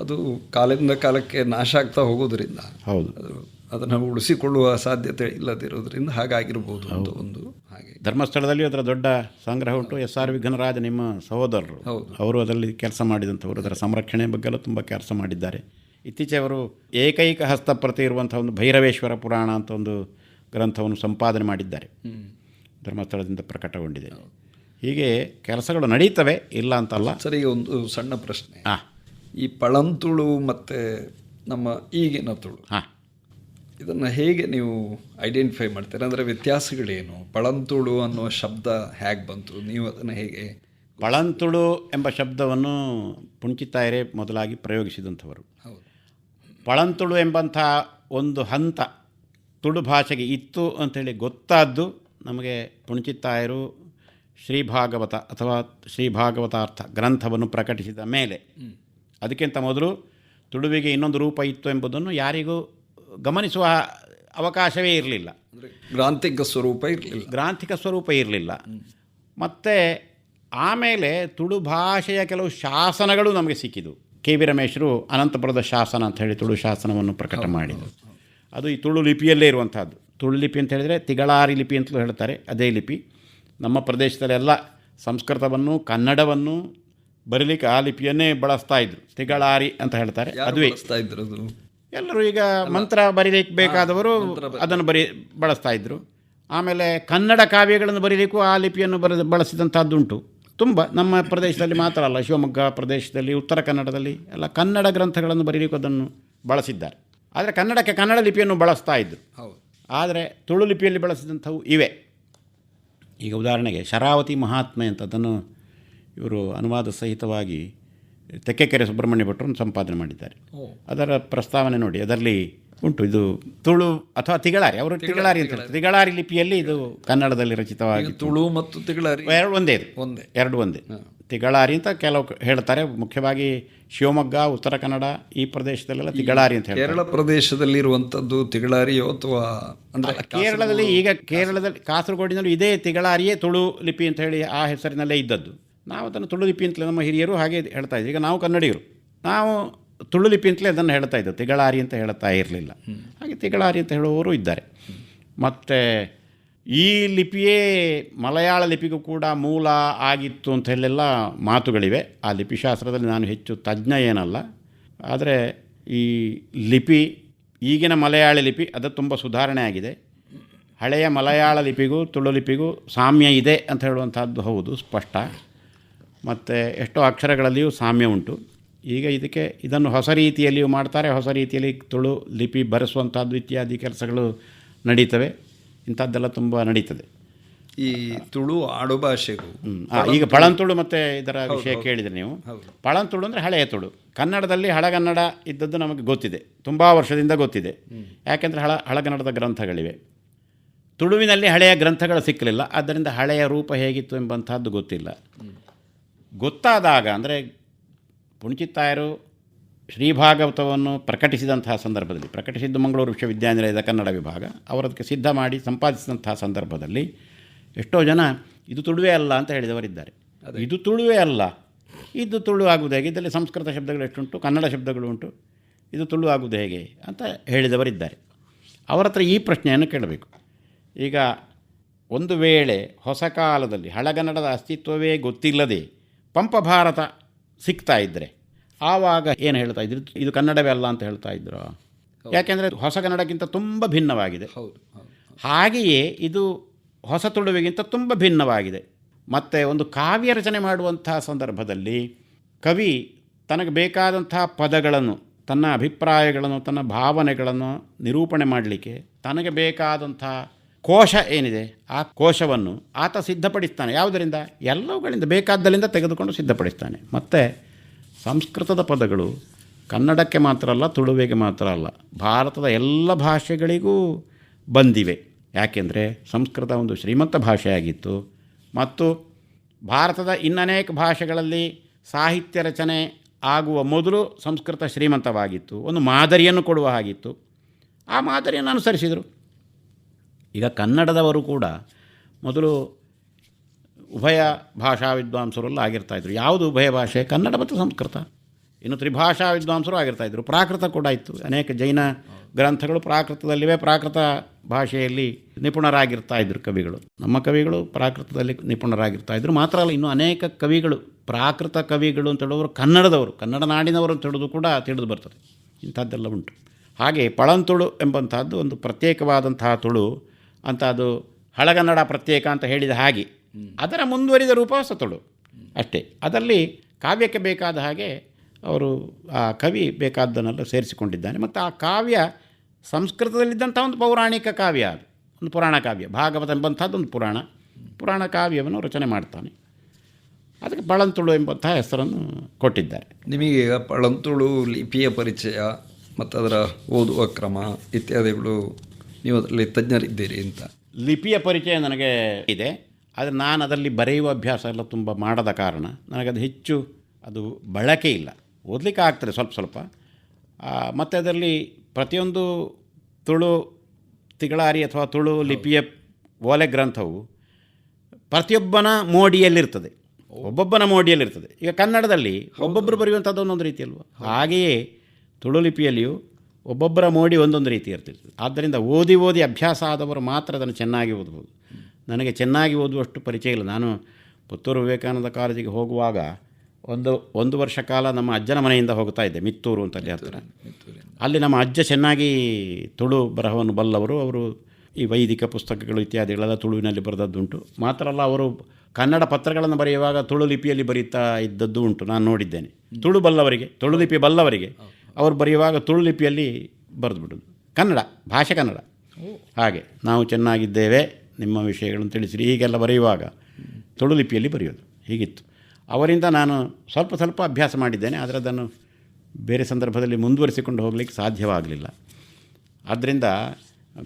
ಅದು ಕಾಲದಿಂದ ಕಾಲಕ್ಕೆ ನಾಶ ಆಗ್ತಾ ಹೋಗೋದ್ರಿಂದ ಹೌದು. ಅದು ಅದನ್ನು ಉಳಿಸಿಕೊಳ್ಳುವ ಸಾಧ್ಯತೆ ಇಲ್ಲದಿರೋದ್ರಿಂದ ಹಾಗಾಗಿರ್ಬೋದು ಅಂತ ಒಂದು ಹಾಗೆ. ಧರ್ಮಸ್ಥಳದಲ್ಲಿ ಅದರ ದೊಡ್ಡ ಸಂಗ್ರಹ ಉಂಟು. ಎಸ್ ಆರ್ ವಿಘ್ನರಾಜ ನಿಮ್ಮ ಸಹೋದರರು. ಹೌದು. ಅವರು ಅದರಲ್ಲಿ ಕೆಲಸ ಮಾಡಿದಂಥವರು. ಅದರ ಸಂರಕ್ಷಣೆ ಬಗ್ಗೆಲ್ಲ ತುಂಬ ಕೆಲಸ ಮಾಡಿದ್ದಾರೆ. ಇತ್ತೀಚೆ ಅವರು ಏಕೈಕ ಹಸ್ತಪ್ರತಿ ಇರುವಂಥ ಒಂದು ಭೈರವೇಶ್ವರ ಪುರಾಣ ಅಂತ ಒಂದು ಗ್ರಂಥವನ್ನು ಸಂಪಾದನೆ ಮಾಡಿದ್ದಾರೆ. ಧರ್ಮಸ್ಥಳದಿಂದ ಪ್ರಕಟಗೊಂಡಿದೆ. ಹೀಗೆ ಕೆಲಸಗಳು ನಡೀತವೆ ಇಲ್ಲ ಅಂತಲ್ಲ? ಸರಿ ಒಂದು ಸಣ್ಣ ಪ್ರಶ್ನೆ. ಹಾಂ. ಈ ಪಳಂತುಳು ಮತ್ತು ನಮ್ಮ ಈಗಿನ ತುಳು. ಹಾಂ. ಇದನ್ನು ಹೇಗೆ ನೀವು ಐಡೆಂಟಿಫೈ ಮಾಡ್ತೀರಾ? ಅಂದರೆ ವ್ಯತ್ಯಾಸಗಳೇನು? ಪಳಂತುಳು ಅನ್ನೋ ಶಬ್ದ ಹೇಗೆ ಬಂತು? ನೀವು ಅದನ್ನು ಹೇಗೆ ಪಳಂತುಳು ಎಂಬ ಶಬ್ದವನ್ನು ಪುಂಚಿತಾಯರೇ ಮೊದಲಾಗಿ ಪ್ರಯೋಗಿಸಿದಂಥವರು. ಹೌದು. ಪಳಂತುಳು ಎಂಬಂಥ ಒಂದು ಹಂತ ತುಳು ಭಾಷೆಗೆ ಇತ್ತು ಅಂಥೇಳಿ ಗೊತ್ತಾದ್ದು ನಮಗೆ ಪುಣ್ಚಿತ್ತಾಯರು ಶ್ರೀಭಾಗವತ ಅಥವಾ ಶ್ರೀಭಾಗವತಾರ್ಥ ಗ್ರಂಥವನ್ನು ಪ್ರಕಟಿಸಿದ ಮೇಲೆ. ಅದಕ್ಕಿಂತ ಮೊದಲು ತುಳುವಿಗೆ ಇನ್ನೊಂದು ರೂಪ ಇತ್ತು ಎಂಬುದನ್ನು ಯಾರಿಗೂ ಗಮನಿಸುವ ಅವಕಾಶವೇ ಇರಲಿಲ್ಲ. ಗ್ರಾಂಥಿಕ ಸ್ವರೂಪ ಇರಲಿಲ್ಲ. ಗ್ರಾಂಥಿಕ ಸ್ವರೂಪ ಇರಲಿಲ್ಲ. ಮತ್ತು ಆಮೇಲೆ ತುಳು ಭಾಷೆಯ ಕೆಲವು ಶಾಸನಗಳು ನಮಗೆ ಸಿಕ್ಕಿದವು ಕೆ ವಿ ರಮೇಶರು ಅನಂತಪುರದ ಶಾಸನ ಅಂತ ಹೇಳಿ ತುಳು ಶಾಸನವನ್ನು ಪ್ರಕಟ ಮಾಡಿದರು. ಅದು ಈ ತುಳು ಲಿಪಿಯಲ್ಲೇ ಇರುವಂಥದ್ದು. ತುಳು ಲಿಪಿ ಅಂತ ಹೇಳಿದರೆ ತಿಗಳಾರಿ ಲಿಪಿ ಅಂತಲೂ ಹೇಳ್ತಾರೆ ಅದೇ ಲಿಪಿ. ನಮ್ಮ ಪ್ರದೇಶದಲ್ಲೆಲ್ಲ ಸಂಸ್ಕೃತವನ್ನು ಕನ್ನಡವನ್ನು ಬರೀಲಿಕ್ಕೆ ಆ ಲಿಪಿಯನ್ನೇ ಬಳಸ್ತಾ ಇದ್ರು. ತಿಗಳಾರಿ ಅಂತ ಹೇಳ್ತಾರೆ. ಅದುವೇ. ಇದ್ರು ಎಲ್ಲರೂ ಈಗ ಮಂತ್ರ ಬರೀಲಿಕ್ಕೆ ಬೇಕಾದವರು ಅದನ್ನು ಬರಿ ಬಳಸ್ತಾ ಇದ್ರು. ಆಮೇಲೆ ಕನ್ನಡ ಕಾವ್ಯಗಳನ್ನು ಬರೀಲಿಕ್ಕೂ ಆ ಲಿಪಿಯನ್ನು ಬರೆದು ಬಳಸಿದಂಥದ್ದುಂಟು. ತುಂಬ ನಮ್ಮ ಪ್ರದೇಶದಲ್ಲಿ ಮಾತ್ರ ಅಲ್ಲ ಶಿವಮೊಗ್ಗ ಪ್ರದೇಶದಲ್ಲಿ ಉತ್ತರ ಕನ್ನಡದಲ್ಲಿ ಎಲ್ಲ ಕನ್ನಡ ಗ್ರಂಥಗಳನ್ನು ಬರೀಲಿಕ್ಕೂ ಅದನ್ನು ಬಳಸಿದ್ದಾರೆ. ಆದರೆ ಕನ್ನಡಕ್ಕೆ ಕನ್ನಡ ಲಿಪಿಯನ್ನು ಬಳಸ್ತಾ ಇದ್ದರು ಹೌದು. ಆದರೆ ತುಳು ಲಿಪಿಯಲ್ಲಿ ಬಳಸಿದಂಥವು ಇವೆ. ಈಗ ಉದಾಹರಣೆಗೆ ಶರಾವತಿ ಮಹಾತ್ಮೆ ಅಂತ ಅದನ್ನು ಇವರು ಅನುವಾದ ಸಹಿತವಾಗಿ ತೆಕ್ಕೆಕೆರೆ ಸುಬ್ರಹ್ಮಣ್ಯ ಭಟ್ರು ಸಂಪಾದನೆ ಮಾಡಿದ್ದಾರೆ. ಅದರ ಪ್ರಸ್ತಾವನೆ ನೋಡಿ ಅದರಲ್ಲಿ ಉಂಟು ಇದು ತುಳು ಅಥವಾ ತಿಗಳಾರಿ ಅವರು ತಿಗಳಾರಿ ಅಂತ. ತಿಗಳಾರಿ ಲಿಪಿಯಲ್ಲಿ ಇದು ಕನ್ನಡದಲ್ಲಿ ರಚಿತವಾಗಿ ತುಳು ಮತ್ತು ತಿಗಳಾರಿ ಎರಡು ಒಂದೇ ಇದು. ಒಂದೇ. ಎರಡು ಒಂದೇ. ತಿಗಳಾರಿ ಅಂತ ಕೆಲವು ಹೇಳ್ತಾರೆ ಮುಖ್ಯವಾಗಿ ಶಿವಮೊಗ್ಗ ಉತ್ತರ ಕನ್ನಡ ಈ ಪ್ರದೇಶದಲ್ಲೆಲ್ಲ ತಿಗಳಾರಿ ಅಂತ ಹೇಳ್ತಾರೆ. ಕೇರಳ ಪ್ರದೇಶದಲ್ಲಿ ಇರುವಂಥದ್ದು ತಿಗಳಾರಿಯೋ ಅಥವಾ ಅಂದರೆ ಕೇರಳದಲ್ಲಿ ಈಗ ಕೇರಳದಲ್ಲಿ ಕಾಸರಗೋಡಿನಲ್ಲೂ ಇದೇ ತಿಗಳಾರಿಯೇ ತುಳು ಲಿಪಿ ಅಂತ ಹೇಳಿ ಆ ಹೆಸರಿನಲ್ಲೇ ಇದ್ದದ್ದು. ನಾವು ಅದನ್ನು ತುಳು ಲಿಪಿ ಅಂತಲೇ ನಮ್ಮ ಹಿರಿಯರು ಹಾಗೆ ಹೇಳ್ತಾ ಇದ್ರು. ಈಗ ನಾವು ಕನ್ನಡಿಗರು. ನಾವು ತುಳುಲಿಪಿ ಅಂತಲೇ ಅದನ್ನು ಹೇಳ್ತಾ ಇದ್ದೆವು ತಿಗಳಾರಿ ಅಂತ ಹೇಳ್ತಾ ಇರಲಿಲ್ಲ. ಹಾಗೆ ತಿಗಳಾರಿ ಅಂತ ಹೇಳುವವರು ಇದ್ದಾರೆ. ಮತ್ತು ಈ ಲಿಪಿಯೇ ಮಲಯಾಳ ಲಿಪಿಗೂ ಕೂಡ ಮೂಲ ಆಗಿತ್ತು ಅಂತ ಹೇಳೆಲ್ಲ ಮಾತುಗಳಿವೆ. ಆ ಲಿಪಿಶಾಸ್ತ್ರದಲ್ಲಿ ನಾನು ಹೆಚ್ಚು ತಜ್ಞ ಏನಲ್ಲ. ಆದರೆ ಈ ಲಿಪಿ, ಈಗಿನ ಮಲಯಾಳ ಲಿಪಿ, ಅದು ತುಂಬ ಸುಧಾರಣೆ ಆಗಿದೆ. ಹಳೆಯ ಮಲಯಾಳ ಲಿಪಿಗೂ ತುಳು ಲಿಪಿಗೂ ಸಾಮ್ಯ ಇದೆ ಅಂತ ಹೇಳುವಂಥದ್ದು ಹೌದು, ಸ್ಪಷ್ಟ. ಮತ್ತು ಎಷ್ಟೋ ಅಕ್ಷರಗಳಲ್ಲಿಯೂ ಸಾಮ್ಯ ಉಂಟು. ಈಗ ಇದಕ್ಕೆ ಇದನ್ನು ಹೊಸ ರೀತಿಯಲ್ಲಿಯೂ ಮಾಡ್ತಾರೆ. ಹೊಸ ರೀತಿಯಲ್ಲಿ ತುಳು ಲಿಪಿ ಬರೆಸುವಂಥದ್ದು ಇತ್ಯಾದಿ ಕೆಲಸಗಳು ನಡೀತವೆ. ಇಂಥದ್ದೆಲ್ಲ ತುಂಬ ನಡೀತದೆ. ಈ ತುಳು ಆಡುಭಾಷೆಗೂ. ಈಗ ಪಳಂತುಳು. ಮತ್ತು ಇದರ ವಿಷಯ ಕೇಳಿದರೆ ನೀವು. ಪಳಂತುಳು ಅಂದರೆ ಹಳೆಯ ತುಳು. ಕನ್ನಡದಲ್ಲಿ ಹಳಗನ್ನಡ ಇದ್ದದ್ದು ನಮಗೆ ಗೊತ್ತಿದೆ. ತುಂಬ ವರ್ಷದಿಂದ ಗೊತ್ತಿದೆ. ಯಾಕೆಂದರೆ ಹಳ ಹಳಗನ್ನಡದ ಗ್ರಂಥಗಳಿವೆ. ತುಳುವಿನಲ್ಲಿ ಹಳೆಯ ಗ್ರಂಥಗಳು ಸಿಕ್ಕಲಿಲ್ಲ. ಆದ್ದರಿಂದ ಹಳೆಯ ರೂಪ ಹೇಗಿತ್ತು ಎಂಬಂಥದ್ದು ಗೊತ್ತಿಲ್ಲ. ಗೊತ್ತಾದಾಗ ಅಂದರೆ ಪುಣಚಿತ್ತಾಯರು ಶ್ರೀಭಾಗವತವನ್ನು ಪ್ರಕಟಿಸಿದಂತಹ ಸಂದರ್ಭದಲ್ಲಿ ಪ್ರಕಟಿಸಿದ್ದು ಮಂಗಳೂರು ವಿಶ್ವವಿದ್ಯಾನಿಲಯದ ಕನ್ನಡ ವಿಭಾಗ ಅವರದಕ್ಕೆ ಸಿದ್ಧ ಮಾಡಿ ಸಂಪಾದಿಸಿದಂತಹ ಸಂದರ್ಭದಲ್ಲಿ ಎಷ್ಟೋ ಜನ ಇದು ತುಳುವೇ ಅಲ್ಲ ಅಂತ ಹೇಳಿದವರಿದ್ದಾರೆ. ಇದು ತುಳುವೇ ಅಲ್ಲ. ಇದು ತುಳು ಆಗುವುದು ಹೇಗೆ? ಇದರಲ್ಲಿ ಸಂಸ್ಕೃತ ಶಬ್ದಗಳು ಎಷ್ಟುಂಟು? ಕನ್ನಡ ಶಬ್ದಗಳು ಉಂಟು. ಇದು ತುಳು ಆಗುವುದು ಹೇಗೆ ಅಂತ ಹೇಳಿದವರಿದ್ದಾರೆ. ಅವರ ಹತ್ರ ಈ ಪ್ರಶ್ನೆಯನ್ನು ಕೇಳಬೇಕು. ಈಗ ಒಂದು ವೇಳೆ ಹೊಸ ಕಾಲದಲ್ಲಿ ಹಳಗನ್ನಡದ ಅಸ್ತಿತ್ವವೇ ಗೊತ್ತಿಲ್ಲದೆ ಪಂಪ ಭಾರತ ಸಿಗ್ತಾ ಇದ್ದರೆ ಆವಾಗ ಏನು ಹೇಳ್ತಾ ಇದ್ರು? ಇದು ಕನ್ನಡವೇ ಅಲ್ಲ ಅಂತ ಹೇಳ್ತಾ ಇದ್ರು. ಯಾಕೆಂದರೆ ಹೊಸ ಕನ್ನಡಕ್ಕಿಂತ ತುಂಬ ಭಿನ್ನವಾಗಿದೆ. ಹಾಗೆಯೇ ಇದು ಹೊಸ ತುಳುವಿಗಿಂತ ತುಂಬ ಭಿನ್ನವಾಗಿದೆ. ಮತ್ತು ಒಂದು ಕಾವ್ಯ ರಚನೆ ಮಾಡುವಂತಹ ಸಂದರ್ಭದಲ್ಲಿ ಕವಿ ತನಗೆ ಬೇಕಾದಂತಹ ಪದಗಳನ್ನು ತನ್ನ ಅಭಿಪ್ರಾಯಗಳನ್ನು ತನ್ನ ಭಾವನೆಗಳನ್ನು ನಿರೂಪಣೆ ಮಾಡಲಿಕ್ಕೆ ತನಗೆ ಬೇಕಾದಂತಹ ಕೋಶ ಏನಿದೆ? ಆ ಕೋಶವನ್ನು ಆತ ಸಿದ್ಧಪಡಿಸ್ತಾನೆ. ಯಾವುದರಿಂದ? ಎಲ್ಲವುಗಳಿಂದ ಬೇಕಾದ್ದಲ್ಲಿಂದ ತೆಗೆದುಕೊಂಡು ಸಿದ್ಧಪಡಿಸ್ತಾನೆ. ಮತ್ತು ಸಂಸ್ಕೃತದ ಪದಗಳು ಕನ್ನಡಕ್ಕೆ ಮಾತ್ರ ಅಲ್ಲ, ತುಳುವಿಗೆ ಮಾತ್ರ ಅಲ್ಲ. ಭಾರತದ ಎಲ್ಲ ಭಾಷೆಗಳಿಗೂ ಬಂದಿವೆ. ಯಾಕೆಂದರೆ ಸಂಸ್ಕೃತ ಒಂದು ಶ್ರೀಮಂತ ಭಾಷೆಯಾಗಿತ್ತು. ಮತ್ತು ಭಾರತದ ಇನ್ನನೇಕ ಭಾಷೆಗಳಲ್ಲಿ ಸಾಹಿತ್ಯ ರಚನೆ ಆಗುವ ಮೊದಲು ಸಂಸ್ಕೃತ ಶ್ರೀಮಂತವಾಗಿತ್ತು. ಒಂದು ಮಾದರಿಯನ್ನು ಕೊಡುವ ಹಾಗಿತ್ತು. ಆ ಮಾದರಿಯನ್ನು ಅನುಸರಿಸಿದರು. ಈಗ ಕನ್ನಡದವರು ಕೂಡ ಮೊದಲು ಉಭಯ ಭಾಷಾ ವಿದ್ವಾಂಸರೆಲ್ಲ ಆಗಿರ್ತಾಯಿದ್ರು ಯಾವುದು ಉಭಯ ಭಾಷೆ? ಕನ್ನಡ ಮತ್ತು ಸಂಸ್ಕೃತ. ಇನ್ನು ತ್ರಿಭಾಷಾ ವಿದ್ವಾಂಸರು ಆಗಿರ್ತಾಯಿದ್ರು. ಪ್ರಾಕೃತ ಕೂಡ ಇತ್ತು. ಅನೇಕ ಜೈನ ಗ್ರಂಥಗಳು ಪ್ರಾಕೃತದಲ್ಲಿವೆ. ಪ್ರಾಕೃತ ಭಾಷೆಯಲ್ಲಿ ನಿಪುಣರಾಗಿರ್ತಾ ಇದ್ರು ಕವಿಗಳು. ನಮ್ಮ ಕವಿಗಳು ಪ್ರಾಕೃತದಲ್ಲಿ ನಿಪುಣರಾಗಿರ್ತಾ ಇದ್ರು. ಮಾತ್ರ ಅಲ್ಲ, ಇನ್ನು ಅನೇಕ ಕವಿಗಳು, ಪ್ರಾಕೃತ ಕವಿಗಳು ಅಂತ ಹೇಳೋರು ಕನ್ನಡದವರು. ಕನ್ನಡ ನಾಡಿನವರು ಅಂತ ಹೇಳೋದು ಕೂಡ ತಿಳಿದು ಬರ್ತದೆ. ಇಂಥದ್ದೆಲ್ಲ ಉಂಟು. ಹಾಗೆ ಪಳಂತುಳು ಎಂಬಂತಹದ್ದು ಒಂದು ಪ್ರತ್ಯೇಕವಾದಂತಹ ತುಳು ಅಂತ ಅದು ಹಳಗನ್ನಡ ಪ್ರತ್ಯೇಕ ಅಂತ ಹೇಳಿದ ಹಾಗೆ ಅದರ ಮುಂದುವರಿದ ರೂಪ ಸತುಳು. ಅಷ್ಟೇ. ಅದರಲ್ಲಿ ಕಾವ್ಯಕ್ಕೆ ಬೇಕಾದ ಹಾಗೆ ಅವರು ಆ ಕವಿ ಬೇಕಾದ್ದನ್ನೆಲ್ಲ ಸೇರಿಸಿಕೊಂಡಿದ್ದಾನೆ. ಮತ್ತು ಆ ಕಾವ್ಯ ಸಂಸ್ಕೃತದಲ್ಲಿದ್ದಂಥ ಒಂದು ಪೌರಾಣಿಕ ಕಾವ್ಯ ಅದು. ಒಂದು ಪುರಾಣ ಕಾವ್ಯ. ಭಾಗವತ ಎಂಬಂಥದ್ದೊಂದು ಪುರಾಣ. ಪುರಾಣ ಕಾವ್ಯವನ್ನು ರಚನೆ ಮಾಡ್ತಾನೆ. ಅದಕ್ಕೆ ಪಳಂತುಳು ಎಂಬಂತಹ ಹೆಸರನ್ನು ಕೊಟ್ಟಿದ್ದಾರೆ. ನಿಮಗೆ ಪಳಂತುಳು ಲಿಪಿಯ ಪರಿಚಯ ಮತ್ತು ಅದರ ಓದುವ ಕ್ರಮ ಇತ್ಯಾದಿಗಳು ನೀವು ಅದರಲ್ಲಿ ತಜ್ಞರಿದ್ದೀರಿ ಅಂತ. ಲಿಪಿಯ ಪರಿಚಯ ನನಗೆ ಇದೆ, ಆದರೆ ನಾನು ಅದರಲ್ಲಿ ಬರೆಯುವ ಅಭ್ಯಾಸ ಎಲ್ಲ ತುಂಬ ಮಾಡದ ಕಾರಣ ನನಗದು ಹೆಚ್ಚು ಅದು ಬಳಕೆ ಇಲ್ಲ. ಓದಲಿಕ್ಕೆ ಆಗ್ತದೆ ಸ್ವಲ್ಪ ಸ್ವಲ್ಪ. ಮತ್ತು ಅದರಲ್ಲಿ ಪ್ರತಿಯೊಂದು ತುಳು ತಿಗಳಾರಿ ಅಥವಾ ತುಳು ಲಿಪಿಯ ಓಲೆ ಗ್ರಂಥವು ಪ್ರತಿಯೊಬ್ಬನ ಮೋಡಿಯಲ್ಲಿರ್ತದೆ. ಒಬ್ಬೊಬ್ಬನ ಮೋಡಿಯಲ್ಲಿರ್ತದೆ. ಈಗ ಕನ್ನಡದಲ್ಲಿ ಒಬ್ಬೊಬ್ಬರು ಬರೆಯುವಂಥದ್ದು ಒಂದೊಂದು ರೀತಿಯಲ್ವ ಹಾಗೆಯೇ ತುಳು ಲಿಪಿಯಲ್ಲಿಯೂ ಒಬ್ಬೊಬ್ಬರ ಮೋಡಿ ಒಂದೊಂದು ರೀತಿ ಇರ್ತಿರ್ತದೆ. ಆದ್ದರಿಂದ ಓದಿ ಓದಿ ಅಭ್ಯಾಸ ಆದವರು ಮಾತ್ರ ಅದನ್ನು ಚೆನ್ನಾಗಿ ಓದ್ಬೋದು. ನನಗೆ ಚೆನ್ನಾಗಿ ಓದುವಷ್ಟು ಪರಿಚಯ ಇಲ್ಲ. ನಾನು ಪುತ್ತೂರು ವಿವೇಕಾನಂದ ಕಾಲೇಜಿಗೆ ಹೋಗುವಾಗ ಒಂದು ಒಂದು ವರ್ಷ ಕಾಲ ನಮ್ಮ ಅಜ್ಜನ ಮನೆಯಿಂದ ಹೋಗ್ತಾ ಇದ್ದೆ ಮಿತ್ತೂರು ಅಂತ ಅಲ್ಲಿ ಹತ್ತಿರ ಅಲ್ಲಿ ನಮ್ಮ ಅಜ್ಜ ಚೆನ್ನಾಗಿ ತುಳು ಬರಹವನ್ನು ಬಲ್ಲವರು. ಅವರು ಈ ವೈದಿಕ ಪುಸ್ತಕಗಳು ಇತ್ಯಾದಿಗಳೆಲ್ಲ ತುಳುವಿನಲ್ಲಿ ಬರೆದದ್ದುಂಟು. ಮಾತ್ರ ಅಲ್ಲ ಅವರು ಕನ್ನಡ ಪತ್ರಗಳನ್ನು ಬರೆಯುವಾಗ ತುಳು ಲಿಪಿಯಲ್ಲಿ ಬರೀತಾ ಇದ್ದದ್ದು ಉಂಟು. ನಾನು ನೋಡಿದ್ದೇನೆ. ತುಳು ಬಲ್ಲವರಿಗೆ ತುಳು ಲಿಪಿ ಬಲ್ಲವರಿಗೆ. ಅವರು ಬರೆಯುವಾಗ ತುಳು ಲಿಪಿಯಲ್ಲಿ ಬರೆದುಬಿಡೋದು. ಕನ್ನಡ ಭಾಷೆ ಕನ್ನಡ. ಹಾಗೆ ನಾವು ಚೆನ್ನಾಗಿದ್ದೇವೆ ನಿಮ್ಮ ವಿಷಯಗಳನ್ನು ತಿಳಿಸಿರಿ. ಹೀಗೆಲ್ಲ ಬರೆಯುವಾಗ ತುಳು ಲಿಪಿಯಲ್ಲಿ ಬರೆಯೋದು. ಹೀಗಿತ್ತು. ಅವರಿಂದ ನಾನು ಸ್ವಲ್ಪ ಸ್ವಲ್ಪ ಅಭ್ಯಾಸ ಮಾಡಿದ್ದೇನೆ ಆದರೆ ಅದನ್ನು ಬೇರೆ ಸಂದರ್ಭದಲ್ಲಿ ಮುಂದುವರಿಸಿಕೊಂಡು ಹೋಗಲಿಕ್ಕೆ ಸಾಧ್ಯವಾಗಲಿಲ್ಲ. ಆದ್ದರಿಂದ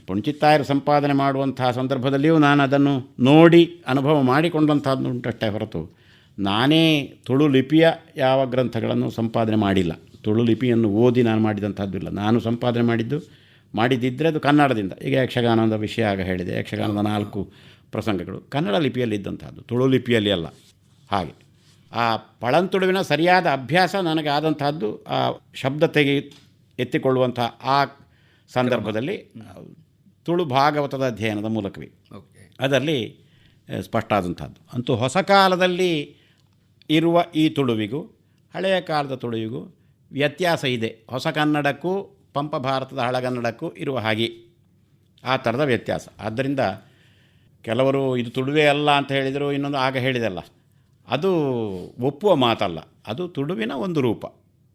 ಪುಣ್ಚಿತ್ತಾಯರು ಸಂಪಾದನೆ ಮಾಡುವಂತಹ ಸಂದರ್ಭದಲ್ಲಿಯೂ ನಾನು ಅದನ್ನು ನೋಡಿ ಅನುಭವ ಮಾಡಿಕೊಂಡಂಥದ್ದು ಉಂಟಷ್ಟೇ ಹೊರತು ನಾನೇ ತುಳು ಲಿಪಿಯ ಯಾವ ಗ್ರಂಥಗಳನ್ನು ಸಂಪಾದನೆ ಮಾಡಿಲ್ಲ. ತುಳು ಲಿಪಿಯನ್ನು ಓದಿ ನಾನು ಮಾಡಿದಂಥದ್ದು ಇಲ್ಲ. ನಾನು ಸಂಪಾದನೆ ಮಾಡಿದ್ದು ಮಾಡಿದ್ದಿದ್ದರೆ ಅದು ಕನ್ನಡದಿಂದ. ಈಗ ಯಕ್ಷಗಾನದ ವಿಷಯ ಆಗ ಹೇಳಿದೆ. ಯಕ್ಷಗಾನದ ನಾಲ್ಕು ಪ್ರಸಂಗಗಳು. ಕನ್ನಡ ಲಿಪಿಯಲ್ಲಿ ಇದ್ದಂಥದ್ದು ತುಳು ಲಿಪಿಯಲ್ಲಿ ಅಲ್ಲ. ಹಾಗೆ. ಆ ಪಳಂತುಳುವಿನ ಸರಿಯಾದ ಅಭ್ಯಾಸ ನನಗೆ ಆದಂತಹದ್ದು ಆ ಶಬ್ದ ತೆಗೆ ಎತ್ತಿಕೊಳ್ಳುವಂಥ ಆ ಸಂದರ್ಭದಲ್ಲಿ ತುಳು ಭಾಗವತದ ಅಧ್ಯಯನದ ಮೂಲಕವೇ. ಓಕೆ. ಅದರಲ್ಲಿ ಸ್ಪಷ್ಟ ಆದಂಥದ್ದು. ಅಂತೂ ಹೊಸ ಕಾಲದಲ್ಲಿ ಇರುವ ಈ ತುಳುವಿಗೂ ಹಳೆಯ ಕಾಲದ ತುಳುವಿಗೂ ವ್ಯತ್ಯಾಸ ಇದೆ. ಹೊಸ ಕನ್ನಡಕ್ಕೂ ಪಂಪ ಭಾರತದ ಹಳಗನ್ನಡಕ್ಕೂ ಇರುವ ಹಾಗೆ. ಆ ಥರದ ವ್ಯತ್ಯಾಸ. ಆದ್ದರಿಂದ ಕೆಲವರು ಇದು ತುಡುವೆ ಅಲ್ಲ ಅಂತ ಹೇಳಿದರು ಇನ್ನೊಂದು ಆಗ ಹೇಳಿದಲ್ಲ ಅದು ಒಪ್ಪುವ ಮಾತಲ್ಲ. ಅದು ತುಳುವಿನ ಒಂದು ರೂಪ.